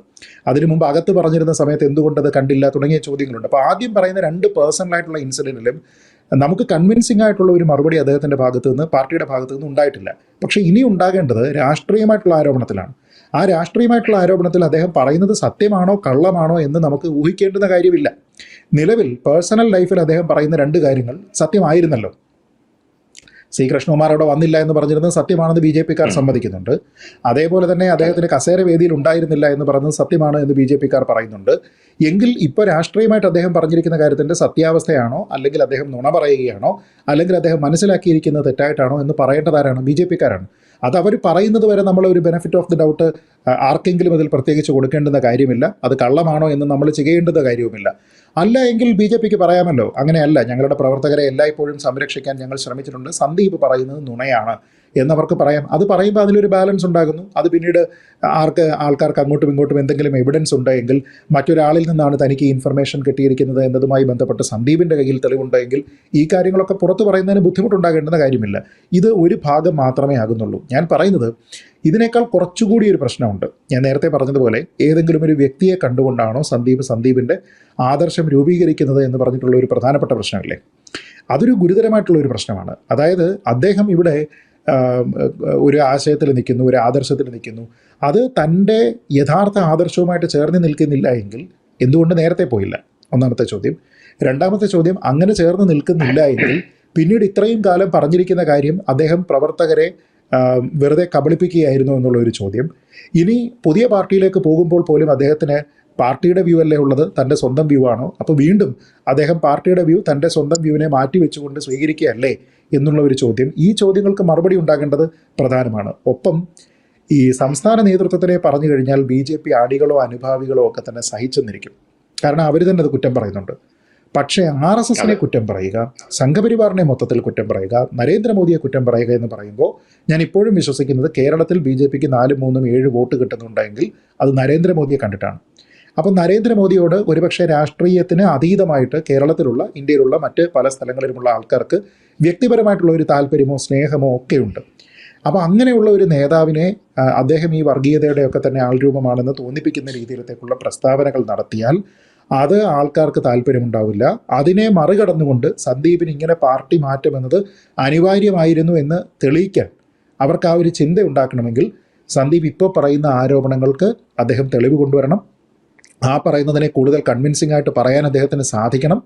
അതിനു മുമ്പ് അകത്ത് പറഞ്ഞിരുന്ന സമയത്ത് എന്തുകൊണ്ടത് കണ്ടില്ല? തുടങ്ങിയ ചോദ്യങ്ങളുണ്ട്. അപ്പോൾ ആദ്യം പറയുന്ന രണ്ട് പേഴ്സണലായിട്ടുള്ള ഇൻസിഡന്റിലും നമുക്ക് കൺവിൻസിംഗ് ആയിട്ടുള്ള ഒരു മറുപടി അദ്ദേഹത്തിന്റെ ഭാഗത്തു നിന്ന് പാർട്ടിയുടെ ഭാഗത്തു നിന്ന് ഉണ്ടായിട്ടില്ല. പക്ഷേ ഇനി ഉണ്ടാകേണ്ടത് രാഷ്ട്രീയമായിട്ടുള്ള ആരോപണത്തിലാണ്. ആ രാഷ്ട്രീയമായിട്ടുള്ള ആരോപണത്തിൽ അദ്ദേഹം പറയുന്നത് സത്യമാണോ കള്ളമാണോ എന്ന് നമുക്ക് ഊഹിക്കേണ്ടുന്ന കാര്യമില്ല. നിലവിൽ പേഴ്സണൽ ലൈഫിൽ അദ്ദേഹം പറയുന്ന രണ്ട് കാര്യങ്ങൾ സത്യമായിരുന്നല്ലോ. സി കൃഷ്ണകുമാർ അവിടെ വന്നില്ല എന്ന് പറഞ്ഞിരുന്നത് സത്യമാണെന്ന് ബി ജെ പിക്കാർ സമ്മതിക്കുന്നുണ്ട്. അതേപോലെ തന്നെ അദ്ദേഹത്തിന് കസേര വേദിയിൽ ഉണ്ടായിരുന്നില്ല എന്ന് പറഞ്ഞത് സത്യമാണ് എന്ന് ബി ജെ പിക്കാർ പറയുന്നുണ്ട്. എങ്കിൽ ഇപ്പോൾ രാഷ്ട്രീയമായിട്ട് അദ്ദേഹം പറഞ്ഞിരിക്കുന്ന കാര്യത്തിന്റെ സത്യാവസ്ഥയാണോ? അല്ലെങ്കിൽ അദ്ദേഹം നുണ പറയുകയാണോ? അല്ലെങ്കിൽ അദ്ദേഹം മനസ്സിലാക്കിയിരിക്കുന്നത് തെറ്റായിട്ടാണോ എന്ന് പറയേണ്ടതാരാണ് ബി ജെ പിക്കാരാണ്? അത് അവർ പറയുന്നത് വരെ നമ്മൾ ഒരു ബെനിഫിറ്റ് ഓഫ് ദി ഡൗട്ട് ആർക്കെങ്കിലും അതിൽ പ്രത്യേകിച്ച് കൊടുക്കേണ്ടുന്ന കാര്യമില്ല. അത് കള്ളമാണോ എന്ന് നമ്മൾ ചെയ്യേണ്ടുന്ന കാര്യവുമില്ല. അല്ല എങ്കിൽ ബി ജെ പിക്ക് പറയാമല്ലോ. അങ്ങനെയല്ല ഞങ്ങളുടെ പ്രവർത്തകരെ എല്ലായ്പ്പോഴും സംരക്ഷിക്കാൻ ഞങ്ങൾ ശ്രമിച്ചിട്ടുണ്ട്. സന്ദീപ് പറയുന്നത് നുണയാണ്. എന്നവർക്ക് പറയാം. അത് പറയുമ്പോൾ അതിലൊരു ബാലൻസ് ഉണ്ടാകുന്നു. അത് പിന്നീട് ആർക്ക് ആൾക്കാർക്ക് അങ്ങോട്ടും ഇങ്ങോട്ടും എന്തെങ്കിലും എവിഡൻസ് ഉണ്ടെങ്കിൽ മറ്റൊരാളിൽ നിന്നാണ് തനിക്ക് ഇൻഫർമേഷൻ കിട്ടിയിരിക്കുന്നത് എന്നതുമായി ബന്ധപ്പെട്ട് സന്ദീപിന്റെ കയ്യിൽ തെളിവുണ്ടെങ്കിൽ ഈ കാര്യങ്ങളൊക്കെ പുറത്തു പറയുന്നതിന് ബുദ്ധിമുട്ടുണ്ടാകേണ്ടുന്ന കാര്യമില്ല. ഇത് ഒരു ഭാഗം മാത്രമേ ആകുന്നുള്ളൂ. ഞാൻ പറയുന്നത് ഇതിനേക്കാൾ കുറച്ചുകൂടി ഒരു പ്രശ്നമുണ്ട്. ഞാൻ നേരത്തെ പറഞ്ഞതുപോലെ ഏതെങ്കിലും ഒരു വ്യക്തിയെ കണ്ടുകൊണ്ടാണോ സന്ദീപ് സന്ദീപിന്റെ ആദർശം രൂപീകരിക്കുന്നത് എന്ന് പറഞ്ഞിട്ടുള്ള ഒരു പ്രധാനപ്പെട്ട പ്രശ്നമല്ലേ? അതൊരു ഗുരുതരമായിട്ടുള്ള ഒരു പ്രശ്നമാണ്. അതായത് അദ്ദേഹം ഇവിടെ ഒരു ആശയത്തിൽ നിൽക്കുന്നു ഒരു ആദർശത്തിൽ നിൽക്കുന്നു. അത് തന്റെ യഥാർത്ഥ ആദർശവുമായിട്ട് ചേർന്ന് നിൽക്കുന്നില്ല എങ്കിൽ എന്തുകൊണ്ട് നേരത്തെ പോയില്ല? ഒന്നാമത്തെ ചോദ്യം. രണ്ടാമത്തെ ചോദ്യം അങ്ങനെ ചേർന്ന് നിൽക്കുന്നില്ല എങ്കിൽ പിന്നീട് ഇത്രയും കാലം പറഞ്ഞിരിക്കുന്ന കാര്യം അദ്ദേഹം പ്രവർത്തകരെ വെറുതെ കബളിപ്പിക്കുകയായിരുന്നു എന്നുള്ളൊരു ചോദ്യം. ഇനി പുതിയ പാർട്ടിയിലേക്ക് പോകുമ്പോൾ പോലും അദ്ദേഹത്തിന് പാർട്ടിയുടെ വ്യൂ അല്ലേ ഉള്ളത്? തന്റെ സ്വന്തം വ്യൂ ആണോ? അപ്പോൾ വീണ്ടും അദ്ദേഹം പാർട്ടിയുടെ വ്യൂ തന്റെ സ്വന്തം വ്യൂവിനെ മാറ്റി വെച്ചുകൊണ്ട് സ്വീകരിക്കുകയല്ലേ? എന്നുള്ള ഒരു ചോദ്യം. ഈ ചോദ്യങ്ങൾക്ക് മറുപടി ഉണ്ടാകേണ്ടത് പ്രധാനമാണ്. ഒപ്പം ഈ സംസ്ഥാന നേതൃത്വത്തിനെ പറഞ്ഞു കഴിഞ്ഞാൽ ബി ജെ പി ആടികളോ അനുഭാവികളോ ഒക്കെ തന്നെ സഹിച്ചെന്നിരിക്കും. കാരണം അവർ തന്നെ അത് കുറ്റം പറയുന്നുണ്ട്. പക്ഷേ ആർ എസ് എസിനെ കുറ്റം പറയുക സംഘപരിവാറിനെ മൊത്തത്തിൽ കുറ്റം പറയുക നരേന്ദ്രമോദിയെ കുറ്റം പറയുക എന്ന് പറയുമ്പോൾ ഞാൻ ഇപ്പോഴും വിശ്വസിക്കുന്നത് കേരളത്തിൽ ബി ജെ പിക്ക് നാലും മൂന്നും ഏഴ് വോട്ട് കിട്ടുന്നുണ്ടെങ്കിൽ അത് നരേന്ദ്രമോദിയെ കണ്ടിട്ടാണ്. അപ്പം നരേന്ദ്രമോദിയോട് ഒരുപക്ഷെ രാഷ്ട്രീയത്തിന് അതീതമായിട്ട് കേരളത്തിലുള്ള ഇന്ത്യയിലുള്ള മറ്റ് പല സ്ഥലങ്ങളിലുമുള്ള ആൾക്കാർക്ക് വ്യക്തിപരമായിട്ടുള്ള ഒരു താല്പര്യമോ സ്നേഹമോ ഒക്കെ ഉണ്ട് അപ്പോൾ അങ്ങനെയുള്ള ഒരു നേതാവിനെ അദ്ദേഹം ഈ വർഗീയതയുടെ ഒക്കെ തന്നെ ആൾരൂപമാണെന്ന് തോന്നിപ്പിക്കുന്ന രീതിയിലത്തേക്കുള്ള പ്രസ്താവനകൾ നടത്തിയാൽ അത് ആൾക്കാർക്ക് താല്പര്യമുണ്ടാവില്ല. അതിനെ മറികടന്നുകൊണ്ട് സന്ദീപിന് ഇങ്ങനെ പാർട്ടി മാറ്റമെന്നത് അനിവാര്യമായിരുന്നു എന്ന് തെളിയിക്കാൻ അവർക്ക് ആ ഒരു ചിന്ത ഉണ്ടാക്കണമെങ്കിൽ സന്ദീപ് ഇപ്പോൾ പറയുന്ന ആരോപണങ്ങൾക്ക് അദ്ദേഹം തെളിവ് കൊണ്ടുവരണം. ആ പറയുന്നതിനെ കൂടുതൽ കൺവിൻസിംഗ് ആയിട്ട് പറയാൻ അദ്ദേഹത്തിന് സാധിക്കണം.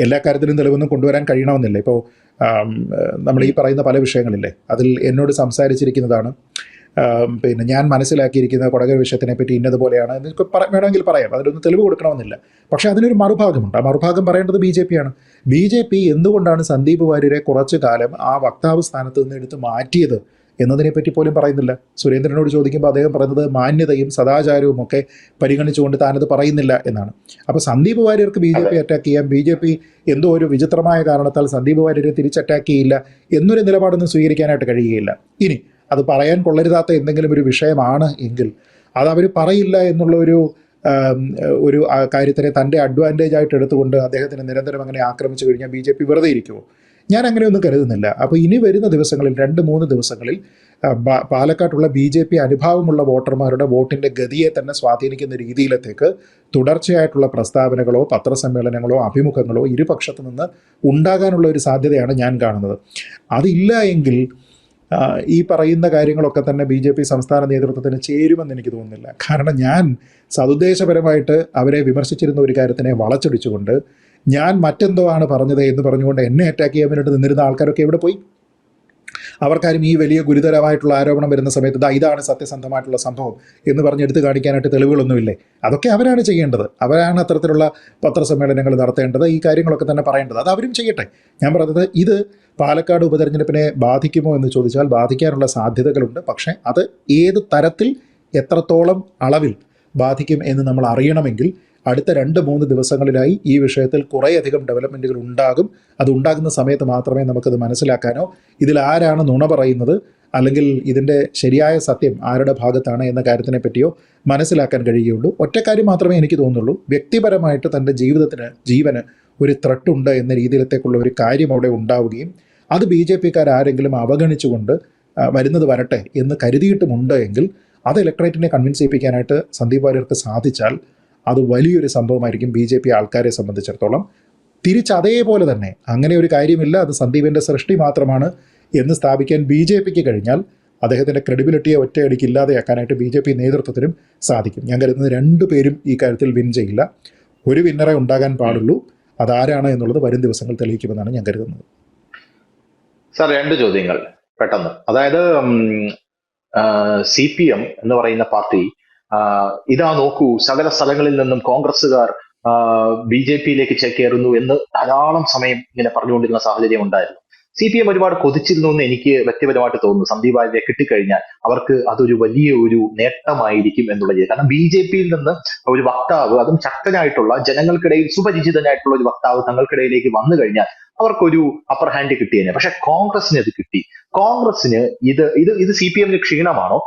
എല്ലാ കാര്യത്തിലും തെളിവൊന്നും കൊണ്ടുവരാൻ കഴിയണമെന്നില്ല. ഇപ്പോൾ നമ്മൾ ഈ പറയുന്ന പല വിഷയങ്ങളില്ലേ അതിൽ എന്നോട് സംസാരിച്ചിരിക്കുന്നതാണ്. പിന്നെ ഞാൻ മനസ്സിലാക്കിയിരിക്കുന്ന കൊടകര വിഷയത്തിനെ പറ്റി ഇന്നതുപോലെയാണ്. വേണമെങ്കിൽ പറയാം അതിലൊന്നും തെളിവ് കൊടുക്കണമെന്നില്ല. പക്ഷേ അതിനൊരു മറുഭാഗമുണ്ട്. ആ മറുഭാഗം പറയേണ്ടത് ബി ജെ പി ആണ് ബി ജെ പി എന്തുകൊണ്ടാണ് സന്ദീപ് വാര്യരെ കുറച്ചു കാലം ആ വക്താവ് സ്ഥാനത്ത് നിന്ന് എടുത്ത് മാറ്റിയത്? എന്നതിനെപ്പറ്റി പോലും പറയുന്നില്ല. സുരേന്ദ്രനോട് ചോദിക്കുമ്പോൾ അദ്ദേഹം പറയുന്നത് മാന്യതയും സദാചാരവും ഒക്കെ പരിഗണിച്ചുകൊണ്ട് താനത് പറയുന്നില്ല എന്നാണ്. അപ്പോൾ സന്ദീപ് വാര്യർക്ക് ബി ജെ പി അറ്റാക്ക് ചെയ്യാം ബി ജെ പി എന്തോ ഒരു വിചിത്രമായ കാരണത്താൽ സന്ദീപ് വാര്യരെ തിരിച്ച് അറ്റാക്ക് ചെയ്യില്ല എന്നൊരു നിലപാടൊന്നും സ്വീകരിക്കാനായിട്ട് കഴിയുകയില്ല. ഇനി അത് പറയാൻ കൊള്ളരുതാത്ത എന്തെങ്കിലും ഒരു വിഷയമാണ് എങ്കിൽ അത് അവർ പറയില്ല എന്നുള്ള ഒരു ഒരു കാര്യത്തിനെ തന്റെ അഡ്വാന്റേജ് ആയിട്ട് എടുത്തുകൊണ്ട് അദ്ദേഹത്തിന് നിരന്തരം അങ്ങനെ ആക്രമിച്ചു കഴിഞ്ഞാൽ ബി ജെ പി വെറുതെ ഇരിക്കുമോ ഞാൻ അങ്ങനെയൊന്നും കരുതുന്നില്ല. അപ്പോൾ ഇനി വരുന്ന ദിവസങ്ങളിൽ രണ്ട് മൂന്ന് ദിവസങ്ങളിൽ പാലക്കാട്ടുള്ള ബി ജെ പി അനുഭാവമുള്ള വോട്ടർമാരുടെ വോട്ടിന്റെ ഗതിയെ തന്നെ സ്വാധീനിക്കുന്ന രീതിയിലത്തേക്ക് തുടർച്ചയായിട്ടുള്ള പ്രസ്താവനകളോ പത്രസമ്മേളനങ്ങളോ അഭിമുഖങ്ങളോ ഇരുപക്ഷത്തു നിന്ന് ഉണ്ടാകാനുള്ള ഒരു സാധ്യതയാണ് ഞാൻ കാണുന്നത്. അതില്ല എങ്കിൽ ഈ പറയുന്ന കാര്യങ്ങളൊക്കെ തന്നെ ബി ജെ പി സംസ്ഥാന നേതൃത്വത്തിന് ചേരുമെന്ന് എനിക്ക് തോന്നുന്നില്ല. കാരണം ഞാൻ സതുദ്ദേശപരമായിട്ട് അവരെ വിമർശിച്ചിരുന്ന ഒരു കാര്യത്തിനെ വളച്ചൊടിച്ചുകൊണ്ട് ഞാൻ മറ്റെന്തോ ആണ് പറഞ്ഞത് എന്ന് പറഞ്ഞുകൊണ്ട് എന്നെ അറ്റാക്ക് ചെയ്യാൻ വേണ്ടിയിട്ട് നിന്നിരുന്ന ആൾക്കാരൊക്കെ എവിടെ പോയി? അവർക്കാരും ഈ വലിയ ഗുരുതരമായിട്ടുള്ള ആരോപണം വരുന്ന സമയത്ത് ഇതാ ഇതാണ് സത്യസന്ധമായിട്ടുള്ള സംഭവം എന്ന് പറഞ്ഞ് എടുത്തു കാണിക്കാനായിട്ട് തെളിവുകളൊന്നുമില്ലേ? അതൊക്കെ അവരാണ് ചെയ്യേണ്ടത്. അവരാണ് അത്തരത്തിലുള്ള പത്രസമ്മേളനങ്ങൾ നടത്തേണ്ടത് ഈ കാര്യങ്ങളൊക്കെ തന്നെ പറയേണ്ടത്. അത് അവരും ചെയ്യട്ടെ. ഞാൻ പറഞ്ഞത് ഇത് പാലക്കാട് ഉപതെരഞ്ഞെടുപ്പിനെ ബാധിക്കുമോ എന്ന് ചോദിച്ചാൽ ബാധിക്കാനുള്ള സാധ്യതകളുണ്ട്. പക്ഷേ അത് ഏത് തരത്തിൽ എത്രത്തോളം അളവിൽ ബാധിക്കും എന്ന് നമ്മൾ അറിയണമെങ്കിൽ അടുത്ത രണ്ട് മൂന്ന് ദിവസങ്ങളിലായി ഈ വിഷയത്തിൽ കുറേയധികം ഡെവലപ്മെന്റുകൾ ഉണ്ടാകും. അത് ഉണ്ടാകുന്ന സമയത്ത് മാത്രമേ നമുക്കത് മനസ്സിലാക്കാനോ ഇതിൽ ആരാണ് നുണ പറയുന്നത് അല്ലെങ്കിൽ ഇതിന്റെ ശരിയായ സത്യം ആരുടെ ഭാഗത്താണ് എന്ന കാര്യത്തിനെ പറ്റിയോ മനസ്സിലാക്കാൻ കഴിയുകയുള്ളൂ. ഒറ്റക്കാര്യം മാത്രമേ എനിക്ക് തോന്നുള്ളൂ വ്യക്തിപരമായിട്ട് തന്റെ ജീവിതത്തിന് ജീവന് ഒരു ത്രട്ടുണ്ട് എന്ന രീതിയിലത്തേക്കുള്ള ഒരു കാര്യം അവിടെ ഉണ്ടാവുകയും അത് ബി ജെ പിക്കാർ ആരെങ്കിലും അവഗണിച്ചുകൊണ്ട് വരുന്നത് വരട്ടെ എന്ന് കരുതിയിട്ടുമുണ്ട് എങ്കിൽ അത് ഇലക്ട്രേറ്റിനെ കൺവിൻസ് ചെയ്യിപ്പിക്കാനായിട്ട് സന്ദീപ് വാര്യർക്ക് സാധിച്ചാൽ അത് വലിയൊരു സംഭവമായിരിക്കും ബി ജെ പി ആൾക്കാരെ സംബന്ധിച്ചിടത്തോളം. തിരിച്ച് അതേപോലെ തന്നെ അങ്ങനെ ഒരു കാര്യമില്ല. അത് സന്ദീപിന്റെ സൃഷ്ടി മാത്രമാണ് എന്ന് സ്ഥാപിക്കാൻ ബി ജെ പിക്ക് കഴിഞ്ഞാൽ അദ്ദേഹത്തിന്റെ ക്രെഡിബിലിറ്റിയെ ഒറ്റയടിക്ക് ഇല്ലാതെയാക്കാനായിട്ട് ബി ജെ പി നേതൃത്വത്തിനും സാധിക്കും. ഞാൻ കരുതുന്നത് രണ്ടു പേരും ഈ കാര്യത്തിൽ വിൻ ചെയ്യില്ല. ഒരു വിന്നറെ ഉണ്ടാകാൻ പാടുള്ളൂ. അതാരാണ് എന്നുള്ളത് വരും ദിവസങ്ങൾ തെളിയിക്കുമെന്നാണ് ഞാൻ കരുതുന്നത്. സാർ രണ്ട് ചോദ്യങ്ങൾ. പെട്ടെന്ന്. അതായത് സി പി എം എന്ന് പറയുന്ന പാർട്ടി ഇതാ നോക്കൂ സകല സ്ഥലങ്ങളിൽ നിന്നും കോൺഗ്രസ്സുകാർ ബി ജെ പിയിലേക്ക് ചേക്കേറുന്നു എന്ന് ധാരാളം സമയം ഇങ്ങനെ പറഞ്ഞുകൊണ്ടിരുന്ന സാഹചര്യം ഉണ്ടായിരുന്നു. സി പി എം ഒരുപാട് കൊതിച്ചിരുന്നു എന്ന് എനിക്ക് വ്യക്തിപരമായിട്ട് തോന്നുന്നു. സന്ദീപ് വാര്യരെ കിട്ടിക്കഴിഞ്ഞാൽ അവർക്ക് അതൊരു വലിയ ഒരു നേട്ടമായിരിക്കും എന്നുള്ളത്. കാരണം ബി ജെ പിയിൽ നിന്ന് ഒരു വക്താവ് അതും ശക്തനായിട്ടുള്ള ജനങ്ങൾക്കിടയിൽ സുപരിചിതനായിട്ടുള്ള ഒരു വക്താവ് തങ്ങൾക്കിടയിലേക്ക് വന്നു കഴിഞ്ഞാൽ അവർക്കൊരു അപ്പർ ഹാൻഡ് കിട്ടിയേനെ. പക്ഷെ കോൺഗ്രസിന് അത് കിട്ടി. കോൺഗ്രസിന് ഇത് ഇത് ഇത് സി പി എമ്മിന് ക്ഷീണമാണോ?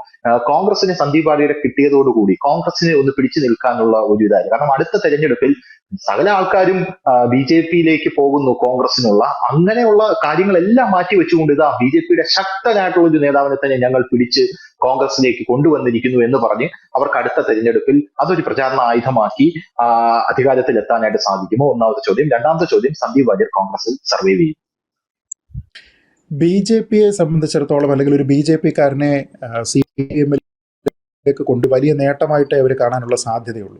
കോൺഗ്രസിന് സന്ദീപ് വാര്യരെ കിട്ടിയതോടുകൂടി കോൺഗ്രസിനെ ഒന്ന് പിടിച്ചു നിൽക്കാനുള്ള ഒരു ഇതായിരുന്നു കാരണം അടുത്ത തെരഞ്ഞെടുപ്പിൽ സകല ആൾക്കാരും ബി ജെ പിയിലേക്ക് പോകുന്നു കോൺഗ്രസിനുള്ള അങ്ങനെയുള്ള കാര്യങ്ങളെല്ലാം മാറ്റി വെച്ചുകൊണ്ട് ഇതാ ബി ജെ പിയുടെ ശക്തനായിട്ടുള്ള ഒരു നേതാവിനെ തന്നെ ഞങ്ങൾ പിടിച്ച് കോൺഗ്രസിലേക്ക് കൊണ്ടുവന്നിരിക്കുന്നു എന്ന് പറഞ്ഞ് അവർക്ക് അടുത്ത തെരഞ്ഞെടുപ്പിൽ അതൊരു പ്രചാരണ ആയുധമാക്കി അധികാരത്തിൽ എത്താനായിട്ട് സാധിക്കുമോ? ഒന്നാമത്തെ ചോദ്യം. രണ്ടാമത്തെ ചോദ്യം സന്ദീപ് വാര്യർ കോൺഗ്രസിൽ സർവൈവ് ചെയ്യും. ബി ജെ പിയെ സംബന്ധിച്ചിടത്തോളം അല്ലെങ്കിൽ ഒരു ബി ജെ പിക്കാരനെ സി പി എമ്മിലേക്ക് കൊണ്ട് വലിയ നേട്ടമായിട്ടേ അവർ കാണാനുള്ള സാധ്യതയുള്ളൂ.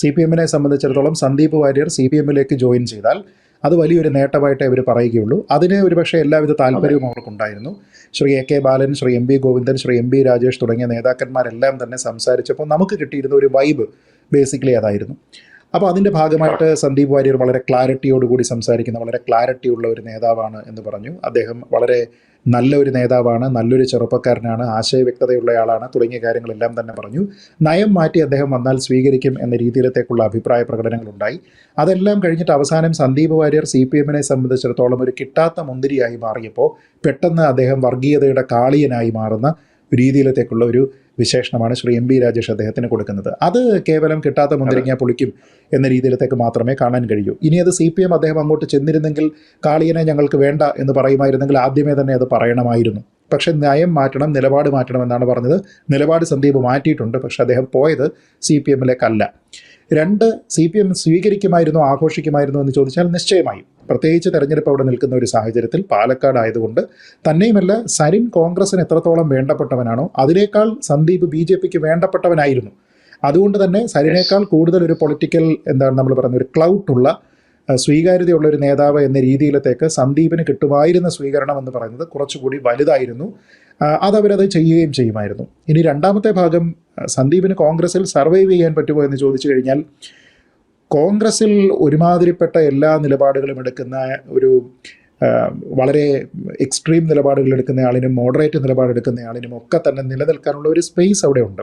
സി പി എമ്മിനെ സംബന്ധിച്ചിടത്തോളം സന്ദീപ് വാര്യർ സി പി എമ്മിലേക്ക് ജോയിൻ ചെയ്താൽ അത് വലിയൊരു നേട്ടമായിട്ടേ അവർ പറയുകയുള്ളൂ. അതിന് ഒരുപക്ഷെ എല്ലാവിധ താല്പര്യവും അവർക്കുണ്ടായിരുന്നു. Shri A K Balan Shri M B Govindan Shri M B Rajesh തുടങ്ങിയ നേതാക്കന്മാരെല്ലാം തന്നെ സംസാരിച്ചപ്പോൾ നമുക്ക് കിട്ടിയിരുന്ന ഒരു വൈബ് ബേസിക്കലി അതായിരുന്നു. അപ്പോൾ അതിന്റെ ഭാഗമായിട്ട് സന്ദീപ് വാര്യർ വളരെ ക്ലാരിറ്റിയോടുകൂടി സംസാരിക്കുന്ന വളരെ ക്ലാരിറ്റി ഉള്ള ഒരു നേതാവാണ് എന്ന് പറഞ്ഞു. അദ്ദേഹം വളരെ നല്ല ഒരു നേതാവാണ് നല്ലൊരു ചെറുപ്പക്കാരനാണ് ആശയവ്യക്തതയുള്ളയാളാണ് തുടങ്ങിയ കാര്യങ്ങളെല്ലാം തന്നെ പറഞ്ഞു. നയം മാറ്റി അദ്ദേഹം വന്നാൽ സ്വീകരിക്കും എന്ന രീതിയിലത്തേക്കുള്ള അഭിപ്രായ പ്രകടനങ്ങളുണ്ടായി. അതെല്ലാം കഴിഞ്ഞിട്ട് അവസാനം സന്ദീപ് വാര്യർ സി പി എമ്മിനെ സംബന്ധിച്ചിടത്തോളം ഒരു കിട്ടാത്ത മുന്തിരിയായി മാറിയപ്പോൾ പെട്ടെന്ന് അദ്ദേഹം വർഗീയതയുടെ കാളിയനായി മാറുന്ന രീതിയിലത്തേക്കുള്ള ഒരു വിശേഷണമാണ് ശ്രീ എം ബി രാജേഷ് അദ്ദേഹത്തിന് കൊടുക്കുന്നത്. അത് കേവലം കിട്ടാത്ത മുന്തിരിങ്ങ പൊളിക്കും എന്ന രീതിയിലത്തേക്ക് മാത്രമേ കാണാൻ കഴിയൂ. ഇനി അത് സി പി എം അദ്ദേഹം അങ്ങോട്ട് ചെന്നിരുന്നെങ്കിൽ കാളിയനെ ഞങ്ങൾക്ക് വേണ്ട എന്ന് പറയുമായിരുന്നെങ്കിൽ ആദ്യമേ തന്നെ അത് പറയണമായിരുന്നു. പക്ഷേ നയം മാറ്റണം നിലപാട് മാറ്റണം എന്നാണ് പറഞ്ഞത്. നിലപാട് സന്ദീപ് മാറ്റിയിട്ടുണ്ട്. പക്ഷേ അദ്ദേഹം പോയത് സി പി എമ്മിലേക്കല്ല. രണ്ട് സി പി എം സ്വീകരിക്കുമായിരുന്നോ ആഘോഷിക്കുമായിരുന്നോ എന്ന് ചോദിച്ചാൽ നിശ്ചയമായും. പ്രത്യേകിച്ച് തെരഞ്ഞെടുപ്പ് അവിടെ നിൽക്കുന്ന ഒരു സാഹചര്യത്തിൽ പാലക്കാട് ആയതുകൊണ്ട് തന്നെയുമല്ല സരിൻ കോൺഗ്രസിന് എത്രത്തോളം വേണ്ടപ്പെട്ടവനാണോ അതിനേക്കാൾ സന്ദീപ് ബി ജെ പിക്ക് വേണ്ടപ്പെട്ടവനായിരുന്നു. അതുകൊണ്ട് തന്നെ സരിനേക്കാൾ കൂടുതൽ ഒരു പൊളിറ്റിക്കൽ എന്താണ് നമ്മൾ പറയുന്ന ഒരു ക്ലൗട്ടുള്ള സ്വീകാര്യതയുള്ള ഒരു നേതാവ് എന്ന രീതിയിലത്തേക്ക് സന്ദീപിന് കിട്ടുമായിരുന്ന സ്വീകരണം എന്ന് പറയുന്നത് കുറച്ചുകൂടി വലുതായിരുന്നു. അതവരത് ചെയ്യുകയും ചെയ്യുമായിരുന്നു. ഇനി രണ്ടാമത്തെ ഭാഗം സന്ദീപിന് കോൺഗ്രസിൽ സർവൈവ് ചെയ്യാൻ പറ്റുമോ എന്ന് ചോദിച്ചു കഴിഞ്ഞാൽ കോൺഗ്രസിൽ ഒരുമാതിരിപ്പെട്ട എല്ലാ നിലപാടുകളും എടുക്കുന്ന ഒരു വളരെ എക്സ്ട്രീം നിലപാടുകൾ എടുക്കുന്ന ആളിനും മോഡറേറ്റ് നിലപാടെടുക്കുന്ന ആളിനും ഒക്കെ തന്നെ നിലനിൽക്കാനുള്ള ഒരു സ്പേസ് അവിടെ ഉണ്ട്.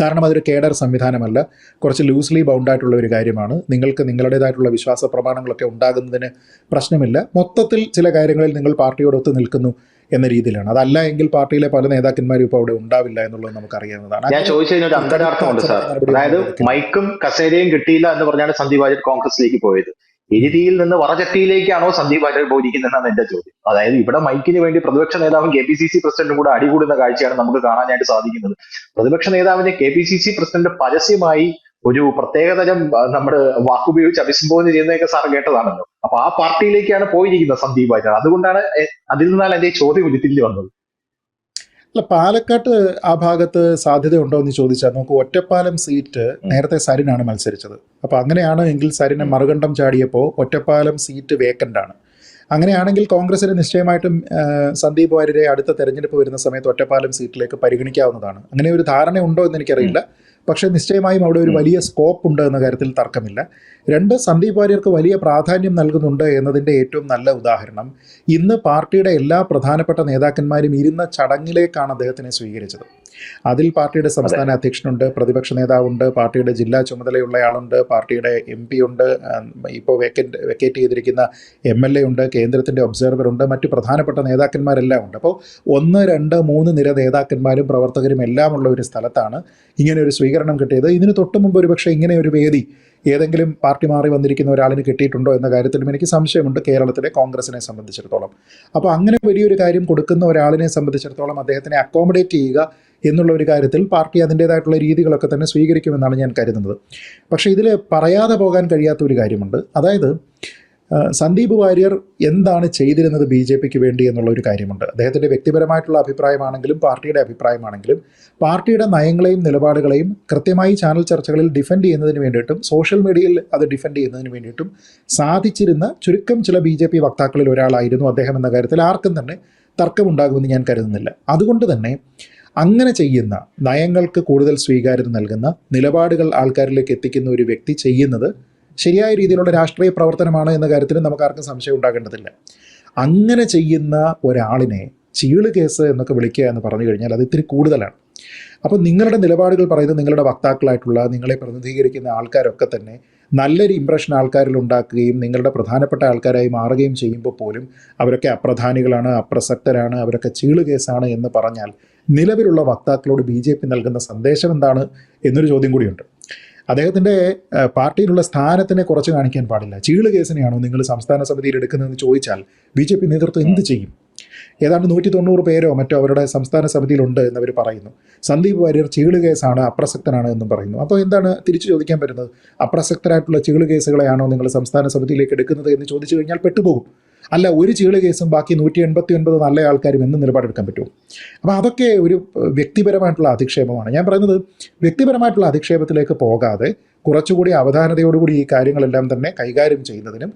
കാരണം അതൊരു കേഡർ സംവിധാനമല്ല. കുറച്ച് ലൂസ്ലി ബൗണ്ടായിട്ടുള്ള ഒരു കാര്യമാണ്. നിങ്ങൾക്ക് നിങ്ങളുടേതായിട്ടുള്ള വിശ്വാസ പ്രമാണങ്ങളൊക്കെ ഉണ്ടാകുന്നതിന് പ്രശ്നമില്ല. മൊത്തത്തിൽ ചില കാര്യങ്ങളിൽ നിങ്ങൾ പാർട്ടിയോടൊത്ത് നിൽക്കുന്നു. എന്ന രീതിയിലാണ്. അതല്ല എങ്കിൽ പാർട്ടിയിലെ പല നേതാക്കന്മാരും ഇപ്പോൾ അവിടെ ഉണ്ടാവില്ല എന്നുള്ളത് നമുക്കറിയാവുന്നതാണ്. ഞാൻ ചോദിച്ചതിന് ഒരു അന്തരാർത്ഥമുണ്ട് സാർ. അതായത് മൈക്കും കസേരയും കിട്ടിയില്ല എന്ന് പറഞ്ഞാണ് സന്ദീപ് വാര്യർ കോൺഗ്രസിലേക്ക് പോയത്. എരിതിയിൽ നിന്ന് വറചട്ടിയിലേക്കാണോ സന്ദീപ് വാര്യർ പോയിരിക്കുന്നതെന്നാണ് എന്റെ ചോദ്യം. അതായത് ഇവിടെ മൈക്കിന് വേണ്ടി പ്രതിപക്ഷ നേതാവും കെ പി സി സി പ്രസിഡന്റും കൂടെ അടികൂടുന്ന കാഴ്ചയാണ് നമുക്ക് കാണാനായിട്ട് സാധിക്കുന്നത്. പ്രതിപക്ഷ നേതാവിനെ K P C C president പരസ്യമായി ഒരു പ്രത്യേകതരം നമ്മൾ നമ്മുടെ വാക്കുപയോഗിച്ച് അഭിസംബോധന ചെയ്യുന്നതൊക്കെ സാർ കേട്ടതാണല്ലോ. അപ്പൊ ആ പാർട്ടിയിലേക്കാണ് പോയിരിക്കുന്നത് സന്ദീപ് വാര്യർ അതുകൊണ്ടാണ് അതിൽ നിന്നാണ് എന്റെ ചോദ്യം ഉരുത്തിരിഞ്ഞു വന്നത്. അല്ല പാലക്കാട്ട് ആ ഭാഗത്ത് സാധ്യതയുണ്ടോ എന്ന് ചോദിച്ചാൽ നമുക്ക് ഒറ്റപ്പാലം സീറ്റ് നേരത്തെ സരിനാണ് മത്സരിച്ചത്. അപ്പൊ അങ്ങനെയാണ് എങ്കിൽ സരിനെ മറുകണ്ഠം ചാടിയപ്പോൾ ഒറ്റപ്പാലം സീറ്റ് വേക്കന്റ് ആണ്. അങ്ങനെയാണെങ്കിൽ കോൺഗ്രസിന് നിശ്ചയമായിട്ടും സന്ദീപ് വാര്യരെ അടുത്ത തെരഞ്ഞെടുപ്പ് വരുന്ന സമയത്ത് ഒറ്റപ്പാലം സീറ്റിലേക്ക് പരിഗണിക്കാവുന്നതാണ്. അങ്ങനെ ഒരു ധാരണ ഉണ്ടോ എന്ന് എനിക്കറിയില്ല. പക്ഷേ നിശ്ചയമായും അവിടെ ഒരു വലിയ സ്കോപ്പ് ഉണ്ട് എന്ന കാര്യത്തിൽ തർക്കമില്ല. രണ്ട് സന്ദീപ് വാര്യർക്ക് വലിയ പ്രാധാന്യം നൽകുന്നുണ്ട് എന്നതിന്റെ ഏറ്റവും നല്ല ഉദാഹരണം. ഇന്ന് പാർട്ടിയുടെ എല്ലാ പ്രധാനപ്പെട്ട നേതാക്കന്മാരും ഇരുന്ന ചടങ്ങിലേക്കാണ് അദ്ദേഹത്തിനെ സ്വീകരിച്ചത്. അതിൽ പാർട്ടിയുടെ സംസ്ഥാന അധ്യക്ഷനുണ്ട് പ്രതിപക്ഷ നേതാവുണ്ട് പാർട്ടിയുടെ ജില്ലാ ചുമതലയുള്ളയാളുണ്ട് പാർട്ടിയുടെ എം പി ഉണ്ട് ഇപ്പോൾ വേക്കന്റ് വെക്കേറ്റ് ചെയ്തിരിക്കുന്ന എം എൽ എ ഉണ്ട് കേന്ദ്രത്തിന്റെ ഒബ്സർവർ ഉണ്ട് മറ്റ് പ്രധാനപ്പെട്ട നേതാക്കന്മാരെല്ലാം ഉണ്ട് അപ്പോൾ ഒന്ന് രണ്ട് മൂന്ന് നിര നേതാക്കന്മാരും പ്രവർത്തകരും എല്ലാം ഉള്ള ഒരു സ്ഥലത്താണ് ഇങ്ങനെ ഒരു സ്വീകരണം കിട്ടിയത്. ഇതിന് തൊട്ടു മുമ്പ് ഒരുപക്ഷെ ഇങ്ങനെ ഒരു വേദി ഏതെങ്കിലും പാർട്ടി മാറി വന്നിരിക്കുന്ന ഒരാളിന് കിട്ടിയിട്ടുണ്ടോ എന്ന കാര്യത്തിലും എനിക്ക് സംശയമുണ്ട് കേരളത്തിലെ കോൺഗ്രസിനെ സംബന്ധിച്ചിടത്തോളം. അപ്പോൾ അങ്ങനെ വലിയൊരു കാര്യം കൊടുക്കുന്ന ഒരാളിനെ സംബന്ധിച്ചിടത്തോളം അദ്ദേഹത്തിനെ അക്കോമഡേറ്റ് ചെയ്യുക എന്നുള്ള ഒരു കാര്യത്തിൽ പാർട്ടി അതിന്റേതായിട്ടുള്ള രീതികളൊക്കെ തന്നെ സ്വീകരിക്കുമെന്നാണ് ഞാൻ കരുതുന്നത്. പക്ഷേ ഇതിൽ പറയാതെ പോകാൻ കഴിയാത്ത ഒരു കാര്യമുണ്ട്. അതായത് സന്ദീപ് വാര്യർ എന്താണ് ചെയ്തിരുന്നത് ബി ജെ പിക്ക് വേണ്ടി എന്നുള്ള ഒരു കാര്യമുണ്ട്. അദ്ദേഹത്തിന്റെ വ്യക്തിപരമായിട്ടുള്ള അഭിപ്രായമാണെങ്കിലും പാർട്ടിയുടെ അഭിപ്രായമാണെങ്കിലും പാർട്ടിയുടെ നയങ്ങളെയും നിലപാടുകളെയും കൃത്യമായി ചാനൽ ചർച്ചകളിൽ ഡിഫെൻഡ് ചെയ്യുന്നതിന് വേണ്ടിയിട്ടും സോഷ്യൽ മീഡിയയിൽ അത് ഡിഫെൻഡ് ചെയ്യുന്നതിന് വേണ്ടിയിട്ടും സാധിച്ചിരുന്ന ചുരുക്കം ചില ബി ജെ പി വക്താക്കളിൽ ഒരാളായിരുന്നു അദ്ദേഹം എന്ന കാര്യത്തിൽ ആർക്കും തന്നെ തർക്കമുണ്ടാകുമെന്ന് ഞാൻ കരുതുന്നില്ല. അതുകൊണ്ട് തന്നെ അങ്ങനെ ചെയ്യുന്ന നയങ്ങൾക്ക് കൂടുതൽ സ്വീകാര്യത നൽകുന്ന നിലപാടുകൾ ആൾക്കാരിലേക്ക് എത്തിക്കുന്ന ഒരു വ്യക്തി ചെയ്യുന്നത് ശരിയായ രീതിയിലുള്ള രാഷ്ട്രീയ പ്രവർത്തനമാണ് എന്ന കാര്യത്തിൽ നമുക്ക് ആർക്കും സംശയം ഉണ്ടാകേണ്ടതില്ല. അങ്ങനെ ചെയ്യുന്ന ഒരാളിനെ ചീൾ കേസ് എന്നൊക്കെ വിളിക്കുക എന്ന് പറഞ്ഞു കഴിഞ്ഞാൽ അത് ഇത്തിരി കൂടുതലാണ്. അപ്പോൾ നിങ്ങളുടെ നിലപാടുകൾ പറയുന്നത് നിങ്ങളുടെ വക്താക്കളായിട്ടുള്ള നിങ്ങളെ പ്രതിനിധീകരിക്കുന്ന ആൾക്കാരൊക്കെ തന്നെ നല്ലൊരു ഇമ്പ്രഷൻ ആൾക്കാരിൽ ഉണ്ടാക്കുകയും നിങ്ങളുടെ പ്രധാനപ്പെട്ട ആൾക്കാരായി മാറുകയും ചെയ്യുമ്പോൾ പോലും അവരൊക്കെ അപ്രധാനികളാണ് അപ്രസക്തരാണ് അവരൊക്കെ ചീൾ കേസാണ് എന്ന് പറഞ്ഞാൽ നിലവിലുള്ള വക്താക്കളോട് ബി നൽകുന്ന സന്ദേശം എന്താണ് എന്നൊരു ചോദ്യം കൂടിയുണ്ട്. അദ്ദേഹത്തിന്റെ പാർട്ടിയിലുള്ള സ്ഥാനത്തിനെ കുറച്ച് കാണിക്കാൻ പാടില്ല. ചീൾ കേസിനെയാണോ നിങ്ങൾ സംസ്ഥാന സമിതിയിൽ എടുക്കുന്നതെന്ന് ചോദിച്ചാൽ ബി ജെ പി നേതൃത്വം എന്ത് ചെയ്യും? ഏതാണ്ട് നൂറ്റി തൊണ്ണൂറ് പേരോ മറ്റോ അവരുടെ സംസ്ഥാന സമിതിയിലുണ്ട് എന്നവർ പറയുന്നു. സന്ദീപ് വാര്യർ ചീൾ കേസാണ് അപ്രസക്തനാണ് എന്നും പറയുന്നു. അപ്പോൾ എന്താണ് തിരിച്ചു ചോദിക്കാൻ പറ്റുന്നത്? അപ്രസക്തരായിട്ടുള്ള ചീൾ കേസുകളെയാണോ നിങ്ങൾ സംസ്ഥാന സമിതിയിലേക്ക് എടുക്കുന്നത് എന്ന് ചോദിച്ചു കഴിഞ്ഞാൽ പെട്ടുപോകും. അല്ല ഒരു ചീൾ കേസും ബാക്കി നൂറ്റി എൺപത്തി ഒൻപത് നല്ല ആൾക്കാരും എന്ന് നിലപാടെടുക്കാൻ പറ്റുമോ? അപ്പോൾ അതൊക്കെ ഒരു വ്യക്തിപരമായിട്ടുള്ള അധിക്ഷേപമാണ്. ഞാൻ പറയുന്നത് വ്യക്തിപരമായിട്ടുള്ള അധിക്ഷേപത്തിലേക്ക് പോകാതെ കുറച്ചുകൂടി അവധാനതയോടുകൂടി ഈ കാര്യങ്ങളെല്ലാം തന്നെ കൈകാര്യം ചെയ്യുന്നതിനും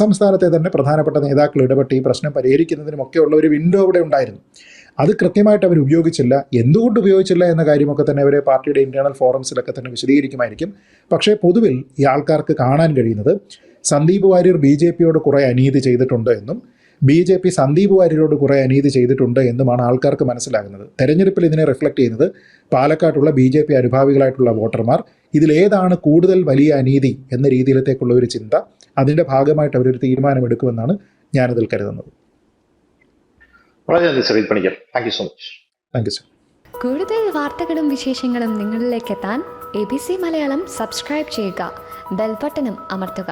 സംസ്ഥാനത്തെ തന്നെ പ്രധാനപ്പെട്ട നേതാക്കൾ ഇടപെട്ട് ഈ പ്രശ്നം പരിഹരിക്കുന്നതിനും ഒക്കെ ഉള്ള ഒരു വിൻഡോ അവിടെ ഉണ്ടായിരുന്നു. അത് കൃത്യമായിട്ട് അവർ ഉപയോഗിച്ചില്ല. എന്തുകൊണ്ട് ഉപയോഗിച്ചില്ല എന്ന കാര്യമൊക്കെ തന്നെ അവർ പാർട്ടിയുടെ ഇന്റേണൽ ഫോറംസിലൊക്കെ തന്നെ വിശദീകരിക്കുമായിരിക്കും. പക്ഷേ പൊതുവിൽ ഈ ആൾക്കാർക്ക് കാണാൻ കഴിയുന്നത് സന്ദീപ് വാര്യർ ബി ജെ പിയോട് കുറേ അനീതി ചെയ്തിട്ടുണ്ട് എന്നും ബി ജെ പി സന്ദീപ് വാര്യരോട് കുറേ അനീതി ചെയ്തിട്ടുണ്ട് എന്നുമാണ് ആൾക്കാർക്ക് മനസ്സിലാകുന്നത്. തെരഞ്ഞെടുപ്പിൽ ഇതിനെ റിഫ്ലക്ട് ചെയ്യുന്നത് പാലക്കാട്ടുള്ള ബി ജെ പി അനുഭാവികളായിട്ടുള്ള വോട്ടർമാർ. ഇതിലേതാണ് കൂടുതൽ വലിയ അനീതി എന്ന രീതിയിലത്തേക്കുള്ള ഒരു ചിന്ത അതിന്റെ ഭാഗമായിട്ട് അവരൊരു തീരുമാനമെടുക്കുമെന്നാണ് ഞാനതിൽ കരുതുന്നത്. വളരെ നന്ദി Shri Panicker thank you so much thank you sir കൂടുതൽ വാർത്തകളും വിശേഷങ്ങളും നിങ്ങളിലേക്ക് എത്താൻ A B C Malayalam subscribe ചെയ്യുക. ബെൽബട്ടനും അമർത്തുക.